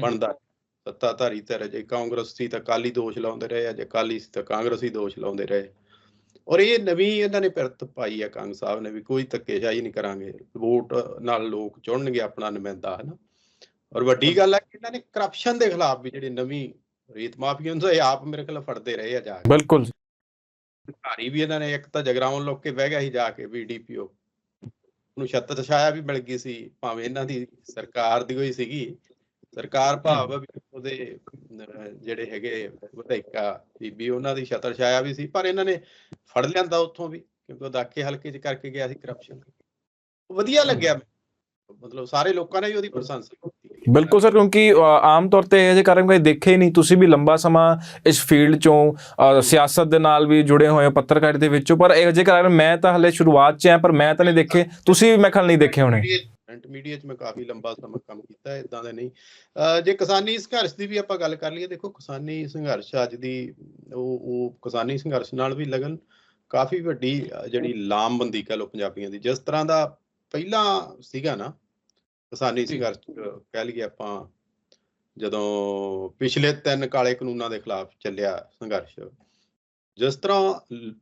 ਬਣਦਾ ਸੱਤਾਧਾਰੀ ਧਿਰ ਜੇ ਕਾਂਗਰਸ ਸੀ ਤਾਂ ਕਾਲੀ ਦੋਸ਼ ਲਾਉਂਦੇ ਰਹੇ ਆ ਜੇ ਕਾਲੀ ਸੀ ਤਾਂ ਕਾਂਗਰਸੀ ਦੋਸ਼ ਲਾਉਂਦੇ ਰਹੇ। ਔਰ ਇਹ ਨਵੀਂ ਇਹਨਾਂ ਨੇ ਪਿਰਤ ਪਾਈ ਆ ਕੰਗ ਸਾਹਿਬ ਨੇ ਵੀ ਕੋਈ ਧੱਕੇਸ਼ਾਹੀ ਨਹੀਂ ਕਰਾਂਗੇ। ਵੋਟ ਨਾਲ ਲੋਕ ਚੁਣਨਗੇ ਆਪਣਾ ਨੁਮਾਇੰਦਾ ਹਨਾ। ਔਰ ਵੱਡੀ ਗੱਲ ਹੈ ਕਿ ਇਹਨਾਂ ਨੇ ਕਰਪਸ਼ਨ ਦੇ ਖਿਲਾਫ ਵੀ ਜਿਹੜੀ ਨਵੀਂ ਰੇਤ ਮਾਫੀਆ ਨੂੰ ਆਪ ਮੇਰੇ ਖਿਲਾਫ ਫੜਦੇ ਰਹੇ ਆ ਜਾ ਕੇ। ਬਿਲਕੁਲ। ਅਧਿਕਾਰੀ ਵੀ ਇਹਨਾਂ ਨੇ ਇੱਕ ਤਾਂ ਜਗਰਾਉਂ ਲੋਕ ਕੇ ਬਹਿ ਗਿਆ ਸੀ ਜਾ ਕੇ ਵੀ ਡੀਪੀਓ ਨੂੰ ਛੱਤ ਛਾਇਆ ਵੀ ਮਿਲ ਗਈ ਸੀ ਭਾਵੇਂ ਇਹਨਾਂ ਦੀ ਸਰਕਾਰ ਦੀ ਹੋਈ ਸੀਗੀ। ਸਰਕਾਰ ਭਾਵ ਉਹਦੇ ਜਿਹੜੇ ਹੈਗੇ ਵਿਧਾਇਕਾ ਬੀਬੀ ਉਹਨਾਂ ਦੀ ਛਤਰ ਛਾਇਆ ਵੀ ਸੀ। ਪਰ ਇਹਨਾਂ ਨੇ ਫੜ ਲਿਆਂਦਾ ਉੱਥੋਂ ਵੀ ਕਿਉਂਕਿ ਉਹ ਦਾਕੇ ਹਲਕੇ 'ਚ ਕਰਕੇ ਗਿਆ ਸੀ ਕਰਪਸ਼ਨ ਵਧੀਆ ਲੱਗਿਆ। ਮਤਲਬ ਸਾਰੇ ਲੋਕਾਂ ਨੇ ਵੀ ਉਹਦੀ ਪ੍ਰਸ਼ੰਸਾ ਕੀਤੀ। ਬਿਲਕੁਲ ਸਰ, ਕਿਉਂਕਿ ਆਮ ਤੌਰ ਤੇ ਇਹ ਜਿਹੇ ਕਾਰਨ ਕੋਈ ਦੇਖੇ ਨਹੀਂ, ਤੁਸੀਂ ਵੀ ਲੰਬਾ ਸਮਾਂ ਇਸ ਫੀਲਡ ਚੋਂ ਸਿਆਸਤ ਦੇ ਨਾਲ ਵੀ ਜੁੜੇ ਹੋਏ ਹੋ, ਪੱਤਰਕਾਰੀ ਦੇ ਵਿੱਚੋਂ, ਪਰ ਇਹ ਜਿਹੇ ਕਾਰਨ ਮੈਂ ਤਾਂ ਹਲੇ ਸ਼ੁਰੂਆਤ 'ਚ ਆ ਪਰ ਮੈਂ ਤਾਂ ਨਹੀਂ ਦੇਖੇ, ਤੁਸੀਂ ਵੀ ਮੈਂ ਖਿਆਲ ਨਹੀਂ ਦੇਖੇ ਹੋਣੇ। ਪ੍ਰਿੰਟ ਮੀਡੀਆ 'ਚ ਮੈਂ ਕਾਫੀ ਲੰਬਾ ਸਮਾਂ ਕੰਮ ਕੀਤਾ ਇਦਾਂ ਦਾ ਨਹੀਂ। ਜੇ ਕਿਸਾਨੀ ਸੰਘਰਸ਼ ਦੀ ਵੀ ਆਪਾਂ ਗੱਲ ਕਰ ਲਈਏ, ਦੇਖੋ ਕਿਸਾਨੀ ਸੰਘਰਸ਼ ਅੱਜ ਦੀ, ਉਹ ਉਹ ਕਿਸਾਨੀ ਸੰਘਰਸ਼ ਨਾਲ ਵੀ ਲਗਨ ਕਾਫੀ ਵੱਡੀ ਜਿਹੜੀ ਲਾਮਬੰਦੀ ਕਹ ਲਓ ਪੰਜਾਬੀਆਂ ਦੀ, ਜਿਸ ਤਰ੍ਹਾਂ ਦਾ ਪਹਿਲਾਂ ਸੀਗਾ ਨਾ ਕਿਸਾਨੀ। ਸੰਘਰਸ਼ ਕਹਿ ਲਈਏ ਆਪਾਂ ਜਦੋਂ ਪਿਛਲੇ ਤਿੰਨ ਕਾਲੇ ਕਾਨੂੰਨਾਂ ਦੇ ਖਿਲਾਫ ਚੱਲਿਆ ਸੰਘਰਸ਼ ਜਿਸ ਤਰ੍ਹਾਂ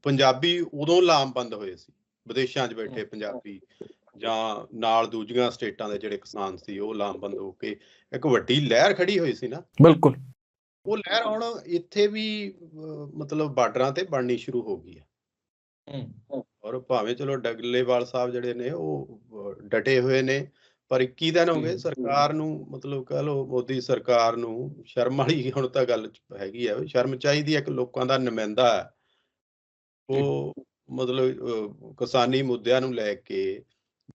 ਪੰਜਾਬੀ ਉਦੋਂ ਲਾਮਬੰਦ ਹੋਏ ਸੀ ਵਿਦੇਸ਼ਾਂ 'ਚ ਬੈਠੇ। ਪੰਜਾਬੀ ਜਾਂ ਨਾਲ ਦੂਜੀਆਂ ਸਟੇਟਾਂ ਦੇ ਜਿਹੜੇ ਕਿਸਾਨ ਸੀ ਉਹ ਲਾਮਬੰਦ ਹੋ ਕੇ ਇੱਕ ਵੱਡੀ ਲਹਿਰ ਖੜੀ ਹੋਈ ਸੀ ਨਾ ਬਿਲਕੁਲ ਉਹ ਲਹਿਰ ਹੁਣ ਇੱਥੇ ਵੀ ਮਤਲਬ ਬਾਰਡਰਾਂ ਤੇ ਬਣਨੀ ਸ਼ੁਰੂ ਹੋ ਗਈ ਹੈ ਹੂੰ ਔਰ ਭਾਵੇਂ ਚਲੋ ਡਗਲੇਵਾਲ ਸਾਹਿਬ ਜਿਹੜੇ ਨੇ ਉਹ ਡਟੇ ਹੋਏ ਨੇ ਪਰ 21 ਦਿਨ ਹੋ ਗਏ। ਸਰਕਾਰ ਨੂੰ ਮਤਲਬ ਕਹ ਲਓ ਮੋਦੀ ਸਰਕਾਰ ਨੂੰ ਸ਼ਰਮ ਵਾਲੀ *laughs* ਹੁਣ ਤਾਂ ਗੱਲ ਹੈਗੀ ਆ ਸ਼ਰਮ ਚਾਹੀਦੀ ਹੈ ਕਿ ਲੋਕਾਂ ਦਾ ਨੁਮਾਇੰਦਾ ਉਹ ਮਤਲਬ ਕਿਸਾਨੀ ਮੁੱਦਿਆਂ ਨੂੰ ਲੈ ਕੇ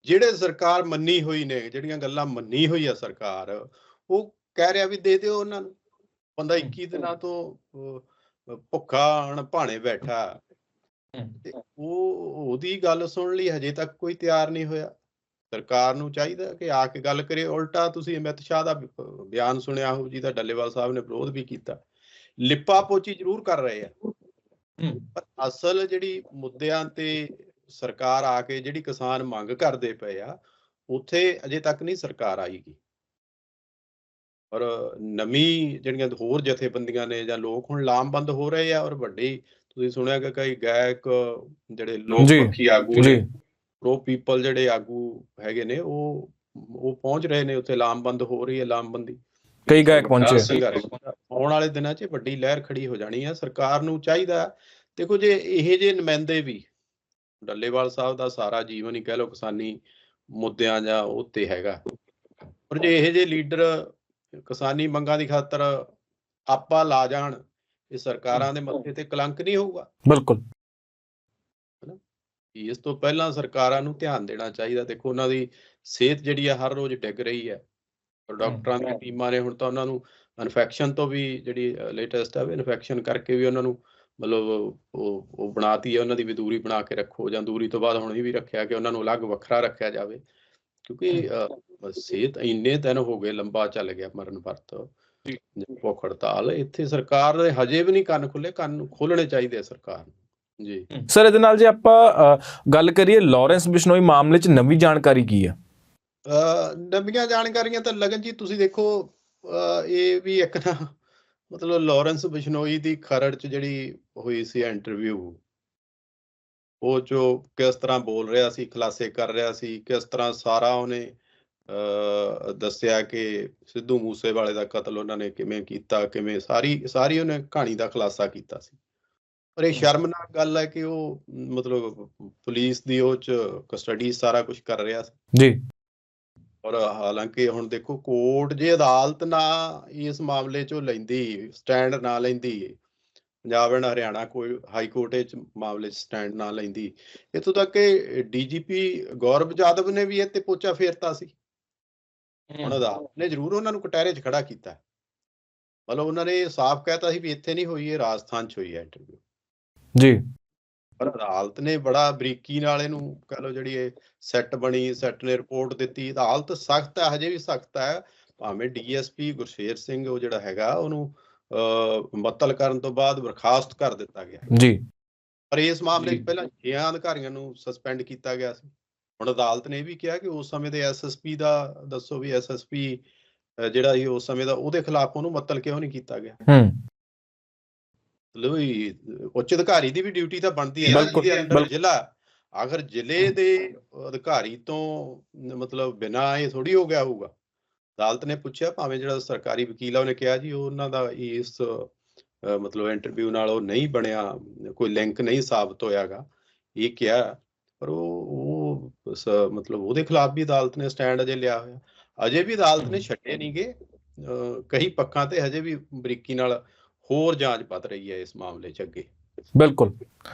ਜਿਹੜੇ ਸਰਕਾਰ ਮੰਨੀ ਹੋਈ ਨੇ ਜਿਹੜੀਆਂ ਗੱਲਾਂ ਮੰਨੀ ਹੋਈ ਆ ਸਰਕਾਰ ਉਹ ਕਹਿ ਰਿਹਾ ਵੀ ਦੇ ਦਿਓ ਉਹਨਾਂ ਨੂੰ। ਬੰਦਾ 21 ਦਿਨਾਂ ਤੋਂ ਭੁੱਖਾ ਅਣਭਾਣੇ ਬੈਠਾ। ਹਮ। ਤੇ ਉਹ ਉਹਦੀ ਗੱਲ ਸੁਣ ਲਈ ਹਜੇ ਤੱਕ ਕੋਈ ਤਿਆਰ ਨਹੀਂ ਹੋਇਆ। ਸਰਕਾਰ ਨੂੰ ਚਾਹੀਦਾ ਕਿ ਆ ਕੇ ਗੱਲ ਕਰੇ। ਉਲਟਾ ਤੁਸੀਂ ਅਮਿਤ ਸ਼ਾਹ ਦਾ ਬਿਆਨ ਸੁਣਿਆ ਹੋ ਜਿਹਦਾ ਡੱਲੇਵਾਲ ਸਾਹਿਬ ਨੇ ਵਿਰੋਧ ਵੀ ਕੀਤਾ। ਲਿਪਾ ਪੋਚੀ ਜ਼ਰੂਰ ਕਰ ਰਹੇ ਆ। ਪਰ ਅਸਲ ਜਿਹੜੀ ਮੁੱਦਿਆਂ ਤੇ ਸਰਕਾਰ ਆ ਕੇ ਜਿਹੜੀ ਕਿਸਾਨ ਮੰਗ ਕਰਦੇ ਪਏ ਆ ਉੱਥੇ ਅਜੇ ਤੱਕ ਨਹੀਂ ਸਰਕਾਰ ਆਈਗੀ। ਔਰ ਨਵੀਂ ਜਿਹੜੀਆਂ ਹੋਰ ਜਥੇਬੰਦੀਆਂ ਨੇ ਜਾਂ ਲੋਕ ਹੁਣ ਲਾਮਬੰਦ ਹੋ ਰਹੇ ਆ ਔਰ ਵੱਡੀ ਤੁਸੀਂ ਸੁਣਿਆ ਕਿ ਕਈ ਗਾਇਕ ਜਿਹੜੇ ਲੋਕ ਜੀ, ਪੱਖੀ ਆਗੂ ਨੇ ਜੀ। ਪ੍ਰੋ ਪੀਪਲ ਜਿਹੜੇ ਆਗੂ ਹੈਗੇ ਨੇ ਉਹ ਉਹ ਪਹੁੰਚ ਰਹੇ ਨੇ ਉੱਥੇ ਲਾਮਬੰਦ ਹੋ ਰਹੀ ਹੈ ਲਾਮਬੰਦੀ। ਕਈ ਗਾਇਕ ਪਹੁੰਚੇ। ਆਉਣ ਵਾਲੇ ਦਿਨਾਂ 'ਚ ਵੱਡੀ ਲਹਿਰ ਖੜੀ ਹੋ ਜਾਣੀ ਹੈ। ਸਰਕਾਰ ਨੂੰ ਚਾਹੀਦਾ। ਦੇਖੋ ਜੇ ਇਹ ਜੇ ਨੁਮਾਇੰਦੇ ਵੀ ਡੱਲੇਵਾਲ ਸਾਹਿਬ ਦਾ ਸਾਰਾ ਜੀਵਨ ਹੀ ਕਹਿ ਲਓ ਕਿਸਾਨੀ ਮੁੱਦਿਆਂ ਜਾਂ ਉਹ ਤੇ ਹੈਗਾ। ਪਰ ਜੇ ਇਹ ਜੇ ਲੀਡਰ ਕਿਸਾਨੀ ਮੰਗਾਂ ਦੀ ਖਾਤਰ ਆਪਾ ਲਾ ਜਾਣ ਇਹ ਸਰਕਾਰਾਂ ਦੇ ਮੱਥੇ ਤੇ ਕਲੰਕ ਨਹੀਂ ਹੋਊਗਾ। ਬਿਲਕੁਲ। ਇਸ ਤੋਂ ਪਹਿਲਾਂ ਸਰਕਾਰਾਂ ਨੂੰ ਧਿਆਨ ਦੇਣਾ ਚਾਹੀਦਾ। ਦੇਖੋ ਉਹਨਾਂ ਦੀ ਸਿਹਤ ਜਿਹੜੀ ਆ ਹਰ ਰੋਜ਼ ਡਿੱਗ ਰਹੀ ਹੈ ਡਾਕਟਰਾਂ ਦੀਆਂ ਟੀਮਾਂ ਨੇ ਹੁਣ ਤਾਂ ਉਹਨਾਂ ਨੂੰ ਇਨਫੈਕਸ਼ਨ ਤੋਂ ਵੀ ਜਿਹੜੀ ਲੇਟੈਸਟ ਹੈ ਇਨਫੈਕਸ਼ਨ ਕਰਕੇ ਵੀ ਉਹਨਾਂ ਨੂੰ ਮਤਲਬ ਉਹ ਉਹ ਬਣਾਤੀ ਹੈ ਉਹਨਾਂ ਦੀ ਵੀ ਦੂਰੀ ਬਣਾ ਕੇ ਰੱਖੋ ਜਾਂ ਦੂਰੀ ਤੋਂ ਬਾਅਦ ਹੁਣ ਇਹ ਵੀ ਰੱਖਿਆ ਕਿ ਉਹਨਾਂ ਨੂੰ ਅਲੱਗ ਵੱਖਰਾ ਰੱਖਿਆ ਜਾਵੇ। ਕਿਉਂਕਿ ਸਿਹਤ ਇੰਨੇ ਦਿਨ ਹੋ ਗਏ ਲੰਬਾ ਚੱਲ ਗਿਆ ਮਰਨ ਵਰਤ। ਜੀ। ਭੁੱਖ ਹੜਤਾਲ ਇੱਥੇ ਸਰਕਾਰ ਦੇ ਹਜੇ ਵੀ ਨਹੀਂ ਕੰਨ ਖੁੱਲੇ ਕੰਨ ਖੋਲਣੇ ਚਾਹੀਦੇ ਸਰਕਾਰ ਨੂੰ। ਜੀ। ਸਰ ਇਹਦੇ ਨਾਲ ਜੇ ਆਪਾਂ ਗੱਲ ਕਰੀਏ ਲਾਰੈਂਸ ਬਿਸ਼ਨੋਈ ਮਾਮਲੇ 'ਚ ਨਵੀਂ ਜਾਣਕਾਰੀ ਕੀ ਹੈ? ਨਵੀਆਂ ਜਾਣਕਾਰੀਆਂ ਤਾਂ ਲਗਨ ਜੀ ਤੁਸੀਂ ਦੇਖੋ ਇਹ ਵੀ ਇੱਕ ਨਾ ਮਤਲਬ ਲਾਰੈਂਸ ਬਿਸ਼ਨੋਈ ਦੀ ਖਰੜ ਚ ਜਿਹੜੀ ਹੋਈ ਸੀ ਇੰਟਰਵਿਊ ਉਹ ਜੋ ਕਿਸ ਤਰ੍ਹਾਂ ਬੋਲ ਰਿਹਾ ਸੀ ਖੁਲਾਸੇ ਕਰ ਰਿਹਾ ਸੀ ਕਿਸ ਤਰ੍ਹਾਂ ਸਾਰਾ ਉਹਨੇ ਦੱਸਿਆ ਕਿ ਸਿੱਧੂ ਮੂਸੇਵਾਲੇ ਦਾ ਕਤਲ ਉਹਨਾਂ ਨੇ ਕਿਵੇਂ ਕੀਤਾ ਕਿਵੇਂ ਸਾਰੀ ਸਾਰੀ ਉਹਨੇ ਕਹਾਣੀ ਦਾ ਖੁਲਾਸਾ ਕੀਤਾ ਸੀ। ਪਰ ਇਹ ਸ਼ਰਮਨਾਕ ਗੱਲ ਹੈ ਕਿ ਉਹ ਮਤਲਬ ਪੁਲਿਸ ਦੀ ਉਹ ਚ ਕਸਟਡੀ ਸਾਰਾ ਕੁਝ ਕਰ ਰਿਹਾ ਸੀ। ਜੀ। ਔਰ ਹਾਲਾਂਕਿ ਹੁਣ ਦੇਖੋ ਕੋਰਟ ਜੇ ਅਦਾਲਤ ਨਾ ਇਸ ਮਾਮਲੇ 'ਚੋਂ ਲੈਂਦੀ ਸਟੈਂਡ ਨਾ ਲੈਂਦੀ ਪੰਜਾਬ ਐਂਡ ਹਰਿਆਣਾ ਕੋਈ ਹਾਈ ਕੋਰਟ ਵਿੱਚ ਮਾਮਲੇ 'ਚ ਸਟੈਂਡ ਨਾ ਲੈਂਦੀ ਇੱਥੋਂ ਤੱਕ ਕਿ ਡੀਜੀਪੀ ਗੌਰਵ ਜਾਦਵ ਨੇ ਵੀ ਇਹ ਤੇ ਪੋਚਾ ਫੇਰਤਾ ਸੀ। ਹੁਣ ਅਦਾਲਤ ਨੇ ਜ਼ਰੂਰ ਉਹਨਾਂ ਨੂੰ ਕਟਹਿਰੇ 'ਚ ਖੜਾ ਕੀਤਾ। ਮਤਲਬ ਉਹਨਾਂ ਨੇ ਸਾਫ਼ ਕਹਿਤਾ ਸੀ ਵੀ ਇੱਥੇ ਨਹੀਂ ਹੋਈ ਇਹ ਰਾਜਸਥਾਨ 'ਚ ਹੋਈ ਹੈ ਇੰਟਰਵਿਊ ਜੀ। ਪਰ ਅਦਾਲਤ ਨੇ ਬੜਾ ਬਰੀਕੀ ਨਾਲ ਇਹਨੂੰ ਕਹ ਲਓ ਜਿਹੜੀ ਇਹ ਸੈੱਟ ਬਣੀ ਸੈੱਟ ਨੇ ਰਿਪੋਰਟ ਦਿੱਤੀ। ਅਦਾਲਤ ਸਖਤ ਹੈ ਹਜੇ ਵੀ ਸਖਤ ਹੈ। ਭਾਵੇਂ ਡੀਐਸਪੀ ਗੁਰਸ਼ੇਰ ਸਿੰਘ ਉਹ ਜਿਹੜਾ ਹੈਗਾ ਉਹਨੂੰ ਅਹ ਮੁਅੱਤਲ ਕਰਨ ਤੋਂ ਬਾਅਦ ਬਰਖਾਸਤ ਕਰ ਦਿੱਤਾ ਗਿਆ। ਜੀ। ਪਰ ਇਸ ਮਾਮਲੇ ਜੀ। 'ਚ ਪਹਿਲਾਂ ਛੇ ਅਧਿਕਾਰੀਆਂ ਨੂੰ ਸਸਪੈਂਡ ਕੀਤਾ ਗਿਆ ਸੀ। ਹੁਣ ਅਦਾਲਤ ਨੇ ਇਹ ਵੀ ਕਿਹਾ ਕਿ ਉਸ ਸਮੇਂ ਦੇ ਐਸਐਸਪੀ ਦਾ ਦੱਸੋ ਵੀ ਐਸਐਸਪੀ ਜਿਹੜਾ ਸੀ ਉਸ ਸਮੇਂ ਦਾ ਉਹਦੇ ਖਿਲਾਫ ਉਹਨੂੰ ਮੁਅੱਤਲ ਕਿਉਂ ਨਹੀਂ ਕੀਤਾ ਗਿਆ? ਹੂੰ। ਮਤਲਬ ਉੱਚ ਅਧਿਕਾਰੀ ਦੀ ਵੀ ਡਿਊਟੀ ਤਾਂ ਬਣਦੀ ਹੈ ਜਿਹਦੇ। ਜ਼ਿਲ੍ਹਾ। ਅਗਰ ਜ਼ਿਲ੍ਹੇ ਦੇ ਅਧਿਕਾਰੀ ਤੋਂ ਮਤਲਬ ਬਿਨਾਂ ਇਹ ਥੋੜੀ ਹੋ ਗਿਆ ਹੋਊਗਾ। ਅਦਾਲਤ ਨੇ ਪੁੱਛਿਆ ਭਾਵੇਂ ਜਿਹੜਾ ਸਰਕਾਰੀ ਵਕੀਲ ਆ ਉਹਨੇ ਕਿਹਾ ਜੀ ਉਹ ਉਹਨਾਂ ਦਾ ਇਸ ਮਤਲਬ ਇੰਟਰਵਿਊ ਨਾਲ ਉਹ ਨਹੀਂ ਬਣਿਆ ਕੋਈ ਲਿੰਕ ਨਹੀਂ ਸਾਬਤ ਹੋਇਆਗਾ ਇਹ ਕਿਹਾ ਪਰ ਉਹ ਮਤਲਬ ਉਹਦੇ ਖਿਲਾਫ ਵੀ ਅਦਾਲਤ ਨੇ ਸਟੈਂਡ ਅਜੇ ਲਿਆ ਹੋਇਆ। ਅਜੇ ਵੀ ਅਦਾਲਤ ਨੇ ਛੱਡੇ ਨਹੀਂਗੇ ਕਈ ਪੱਖਾਂ ਤੇ ਹਜੇ ਵੀ ਬਰੀਕੀ ਨਾਲ ਹੋਰ ਜਾਂਚ ਵੱਧ ਰਹੀ ਹੈ ਇਸ ਮਾਮਲੇ 'ਚ ਅੱਗੇ। ਬਿਲਕੁਲ।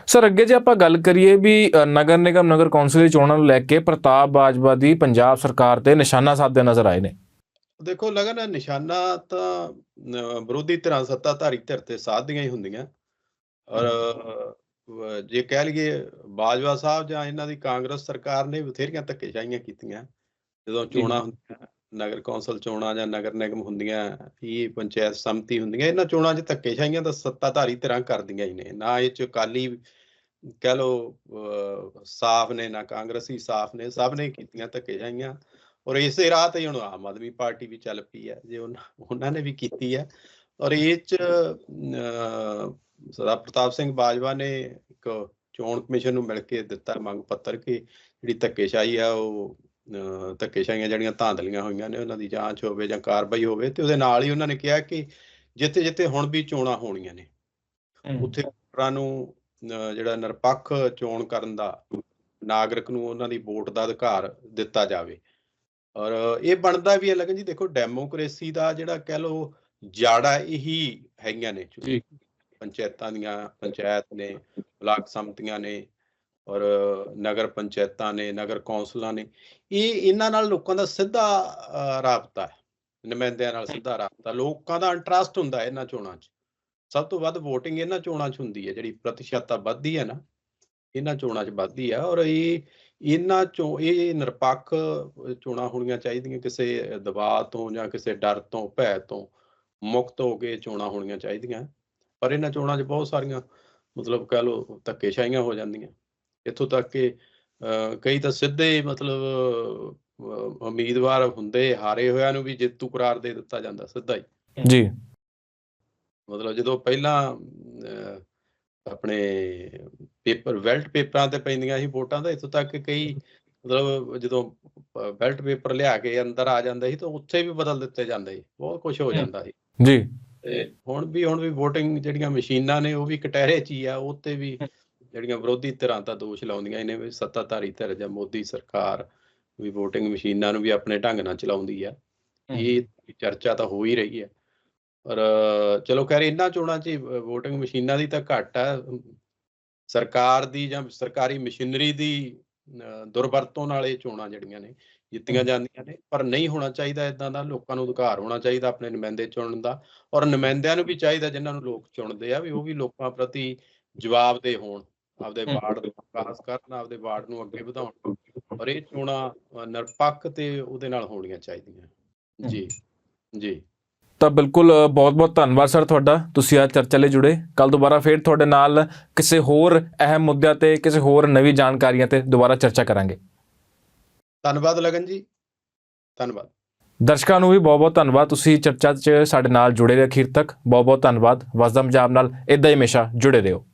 ਸਰ ਅੱਗੇ ਜੇ ਆਪਾਂ ਗੱਲ ਕਰੀਏ ਵੀ ਨਗਰ ਨਿਗਮ ਨਗਰ ਕੌਂਸਲ ਦੀ ਚੋਣਾਂ ਨੂੰ ਲੈ ਕੇ ਪ੍ਰਤਾਪ ਬਾਜਵਾ ਦੀ ਪੰਜਾਬ ਸਰਕਾਰ ਤੇ ਨਿਸ਼ਾਨਾ ਸਾਧਦੇ ਨਜ਼ਰ ਆਏ ਨੇ। ਦੇਖੋ ਲਗਨ ਨਿਸ਼ਾਨਾ ਤਾਂ ਵਿਰੋਧੀ ਧਿਰਾਂ ਸੱਤਾਧਾਰੀ ਧਿਰ ਤੇ ਸਾਧਦੀਆਂ ਹੀ ਹੁੰਦੀਆਂ। ਔਰ ਜੇ ਕਹਿ ਲਈਏ ਬਾਜਵਾ ਸਾਹਿਬ ਜਾਂ ਇਹਨਾਂ ਦੀ ਕਾਂਗਰਸ ਸਰਕਾਰ ਨੇ ਬਥੇਰੀਆਂ ਧੱਕੇਸ਼ਾਹੀਆਂ ਕੀਤੀਆਂ। ਜਦੋਂ ਚੋਣਾਂ ਹੁੰਦੀਆਂ। ਨਗਰ ਕੌਂਸਲ ਚੋਣਾਂ ਜਾਂ ਨਗਰ ਨਿਗਮ ਹੁੰਦੀਆਂ, ਇਹ ਪੰਚਾਇਤ ਸਮਤੀ ਹੁੰਦੀਆਂ, ਇਹਨਾਂ ਚੋਣਾਂ 'ਚ ਧੱਕੇਸ਼ਾਹੀਆਂ ਤਾਂ ਸੱਤਾਧਾਰੀ ਧਿਰਾਂ ਕਰਦੀਆਂ ਹੀ ਨੇ, ਨਾ ਇਹ 'ਚ ਅਕਾਲੀ ਕਹਿ ਲਓ ਸਾਫ਼ ਨੇ, ਨਾ ਕਾਂਗਰਸੀ ਸਾਫ਼ ਨੇ, ਸਭ ਨੇ ਕੀਤੀਆਂ ਧੱਕੇਸ਼ਾਹੀਆਂ, ਔਰ ਇਸੇ ਰਾਹ ਤੇ ਹੁਣ ਆਮ ਆਦਮੀ ਪਾਰਟੀ ਵੀ ਚੱਲ ਪਈ ਹੈ, ਜੇ ਉਹਨਾਂ ਉਹਨਾਂ ਨੇ ਵੀ ਕੀਤੀ ਹੈ, ਔਰ ਇਹ ਚ ਸਰਦਾਰ ਪ੍ਰਤਾਪ ਸਿੰਘ ਬਾਜਵਾ ਨੇ ਇੱਕ ਚੋਣ ਕਮਿਸ਼ਨ ਨੂੰ ਮਿਲ ਕੇ ਦਿੱਤਾ ਮੰਗ ਪੱਤਰ ਕਿ ਜਿਹੜੀ ਧੱਕੇਸ਼ਾਹੀ ਆ ਉਹ ਧੱਕੇਸ਼ਾਹੀਆਂ ਜਿਹੜੀਆਂ ਧਾਂਦਲੀਆਂ ਹੋਈਆਂ ਨੇ ਉਹਨਾਂ ਦੀ ਜਾਂਚ ਹੋਵੇ ਜਾਂ ਕਾਰਵਾਈ ਹੋਵੇ ਤੇ ਉਹਦੇ ਨਾਲ ਹੀ ਉਹਨਾਂ ਨੇ ਕਿਹਾ ਕਿ ਜਿੱਥੇ ਜਿੱਥੇ ਹੁਣ ਵੀ ਚੋਣਾਂ ਹੋਣੀਆਂ ਨੇ ਉੱਥੇ ਵੋਟਰਾਂ ਨੂੰ ਜਿਹੜਾ ਨਿਰਪੱਖ ਚੋਣ ਕਰਨ ਦਾ ਨਾਗਰਿਕ ਨੂੰ ਉਹਨਾਂ ਦੀ ਵੋਟ ਦਾ ਅਧਿਕਾਰ ਦਿੱਤਾ ਜਾਵੇ। ਔਰ ਇਹ ਬਣਦਾ ਵੀ ਹੈ ਲਗਨ ਜੀ ਦੇਖੋ ਡੈਮੋਕ੍ਰੇਸੀ ਦਾ ਜਿਹੜਾ ਕਹਿ ਲੋ ਜਾੜਾ ਇਹੀ ਹੈਗੀਆਂ ਨੇ। ਪੰਚਾਇਤਾਂ ਦੀਆਂ ਪੰਚਾਇਤ ਨੇ ਬਲਾਕ ਸੰਮਤੀਆਂ ਨੇ ਔਰ ਨਗਰ ਪੰਚਾਇਤਾਂ ਨੇ, ਨਗਰ ਕੌਂਸਲਾਂ ਨੇ, ਇਹ ਇਹਨਾਂ ਨਾਲ ਲੋਕਾਂ ਦਾ ਸਿੱਧਾ ਰਾਬਤਾ ਹੈ। ਨੁਮਾਇੰਦਿਆਂ ਨਾਲ ਸਿੱਧਾ ਰਾਬਤਾ ਲੋਕਾਂ ਦਾ ਇੰਟਰਸਟ ਹੁੰਦਾ ਇਹਨਾਂ ਚੋਣਾਂ 'ਚ। ਸਭ ਤੋਂ ਵੱਧ VOTING ਇਹਨਾਂ ਚੋਣਾਂ 'ਚ ਹੁੰਦੀ ਹੈ। ਜਿਹੜੀ ਪ੍ਰਤੀਸ਼ਤਤਾ ਵੱਧਦੀ ਹੈ ਨਾ, ਇਹਨਾਂ ਚੋਣਾਂ 'ਚ ਵੱਧਦੀ ਹੈ। ਔਰ ਇਹ, ਇਹਨਾਂ ਚੋਂ, ਇਹ ਨਿਰਪੱਖ ਚੋਣਾਂ ਹੋਣੀਆਂ ਚਾਹੀਦੀਆਂ। ਕਿਸੇ ਦਬਾਅ ਤੋਂ ਜਾਂ ਕਿਸੇ ਡਰ ਤੋਂ, ਭੈ ਤੋਂ ਮੁਕਤ ਹੋ ਕੇ ਚੋਣਾਂ ਹੋਣੀਆਂ ਚਾਹੀਦੀਆਂ। ਪਰ ਇਹਨਾਂ ਚੋਣਾਂ 'ਚ ਬਹੁਤ ਸਾਰੀਆਂ, ਮਤਲਬ ਕਹਿ ਲਓ, ਧੱਕੇਸ਼ਾਹੀਆਂ ਹੋ ਜਾਂਦੀਆਂ। ਇੱਥੋਂ ਤੱਕ ਕਿ ਕਈ ਤਾਂ ਸਿੱਧੇ ਮਤਲਬ ਉਮੀਦਵਾਰ ਹੁੰਦੇ ਹਾਰੇ ਹੋਇਆਂ ਨੂੰ ਵੀ ਜੇਤੂ ਕਰਾਰ ਦੇ ਦਿੱਤਾ ਜਾਂਦਾ ਸਿੱਧਾ ਹੀ। ਜੀ। ਮਤਲਬ ਜਦੋਂ ਪਹਿਲਾਂ ਆਪਣੇ ਪੇਪਰ ਵੈਲਟ ਪੇਪਰਾਂ ਤੇ ਪੈਂਦੀਆਂ ਸੀ ਵੋਟਾਂ ਤਾਂ ਇੱਥੋਂ ਤੱਕ ਕਈ ਮਤਲਬ ਜਦੋਂ ਵੈਲਟ ਪੇਪਰ ਲਿਆ ਕੇ ਅੰਦਰ ਆ ਜਾਂਦੇ ਸੀ ਤਾਂ ਉੱਥੇ ਵੀ ਬਦਲ ਦਿੱਤੇ ਜਾਂਦੇ ਸੀ। ਬਹੁਤ ਕੁਝ ਹੋ। ਜਾਂਦਾ ਸੀ। ਜੀ। ਤੇ ਹੁਣ ਵੀ ਹੁਣ ਵੀ VOTING ਜਿਹੜੀਆਂ ਮਸ਼ੀਨਾਂ ਨੇ ਉਹ ਵੀ ਕਟਹਿਰੇ 'ਚ ਹੀ ਆ ਉਹ ਤੇ ਵੀ ਜਿਹੜੀਆਂ ਵਿਰੋਧੀ ਧਿਰਾਂ ਤਾਂ ਦੋਸ਼ ਲਾਉਂਦੀਆਂ ਇਹਨੇ ਵੀ ਸੱਤਾਧਾਰੀ ਧਿਰ ਜਾਂ ਮੋਦੀ ਸਰਕਾਰ ਵੀ VOTING ਮਸ਼ੀਨਾਂ ਨੂੰ ਵੀ ਆਪਣੇ ਢੰਗ ਨਾਲ ਚਲਾਉਂਦੀ ਆ। ਇਹ ਚਰਚਾ ਤਾਂ ਹੋ ਹੀ ਰਹੀ ਹੈ। ਪਰ ਚਲੋ ਖੈਰ ਇਹਨਾਂ ਚੋਣਾਂ 'ਚ VOTING ਮਸ਼ੀਨਾਂ ਦੀ ਤਾਂ ਘੱਟ ਆ। ਸਰਕਾਰ ਦੀ ਜਾਂ ਸਰਕਾਰੀ ਮਸ਼ੀਨਰੀ ਦੀ ਦੁਰਵਰਤੋਂ ਨਾਲ ਇਹ ਚੋਣਾਂ ਜਿਹੜੀਆਂ ਨੇ ਜਿੱਤੀਆਂ। ਜਾਂਦੀਆਂ ਨੇ। ਪਰ ਨਹੀਂ ਹੋਣਾ ਚਾਹੀਦਾ ਇਦਾਂ ਦਾ। ਲੋਕਾਂ ਨੂੰ ਅਧਿਕਾਰ ਹੋਣਾ ਚਾਹੀਦਾ ਆਪਣੇ ਨੁਮਾਇੰਦੇ ਚੁਣਨ ਦਾ। ਔਰ ਨੁਮਾਇੰਦਿਆਂ ਨੂੰ ਵੀ ਚਾਹੀਦਾ ਜਿਨ੍ਹਾਂ ਨੂੰ ਲੋਕ ਚੁਣਦੇ ਆ ਵੀ ਉਹ ਵੀ ਲੋਕਾਂ ਪ੍ਰਤੀ ਜਵਾਬਦੇਹ ਹੋਣ। ਆਪਦੇ। ਵਾਰਡ ਦਾ ਵਿਕਾਸ ਕਰਨ ਆਪਦੇ ਵਾਰਡ ਨੂੰ ਅੱਗੇ ਵਧਾਉਣ। ਔਰ ਇਹ ਚੋਣਾਂ ਨਿਰਪੱਖ ਤੇ ਉਹਦੇ ਨਾਲ ਹੋਣੀਆਂ ਚਾਹੀਦੀਆਂ। ਜੀ ਜੀ। ਤਾਂ ਬਿਲਕੁਲ ਬਹੁਤ ਬਹੁਤ ਧੰਨਵਾਦ ਸਰ ਤੁਹਾਡਾ। ਤੁਸੀਂ ਆ ਚਰਚਾ ਲਈ ਜੁੜੇ। ਕੱਲ ਦੁਬਾਰਾ ਫੇਰ ਤੁਹਾਡੇ ਨਾਲ ਕਿਸੇ ਹੋਰ ਅਹਿਮ ਮੁੱਦਿਆਂ ਤੇ ਕਿਸੇ ਹੋਰ ਨਵੀਂ ਜਾਣਕਾਰੀਆਂ ਤੇ ਦੁਬਾਰਾ ਚਰਚਾ ਕਰਾਂਗੇ। ਧੰਨਵਾਦ ਲਗਨ ਜੀ। ਧੰਨਵਾਦ। ਦਰਸ਼ਕਾਂ ਨੂੰ ਵੀ ਬਹੁਤ ਬਹੁਤ ਧੰਨਵਾਦ। ਤੁਸੀਂ ਚਰਚਾ 'ਚ ਸਾਡੇ ਨਾਲ ਜੁੜੇ ਰਹੇ ਅਖੀਰ ਤੱਕ। ਬਹੁਤ ਬਹੁਤ ਧੰਨਵਾਦ। ਵਸਦਮ ਜਾਬ ਨਾਲ ਇਦਾਂ ਹੀ ਹਮੇਸ਼ਾ ਜੁੜੇ ਰਹੋ।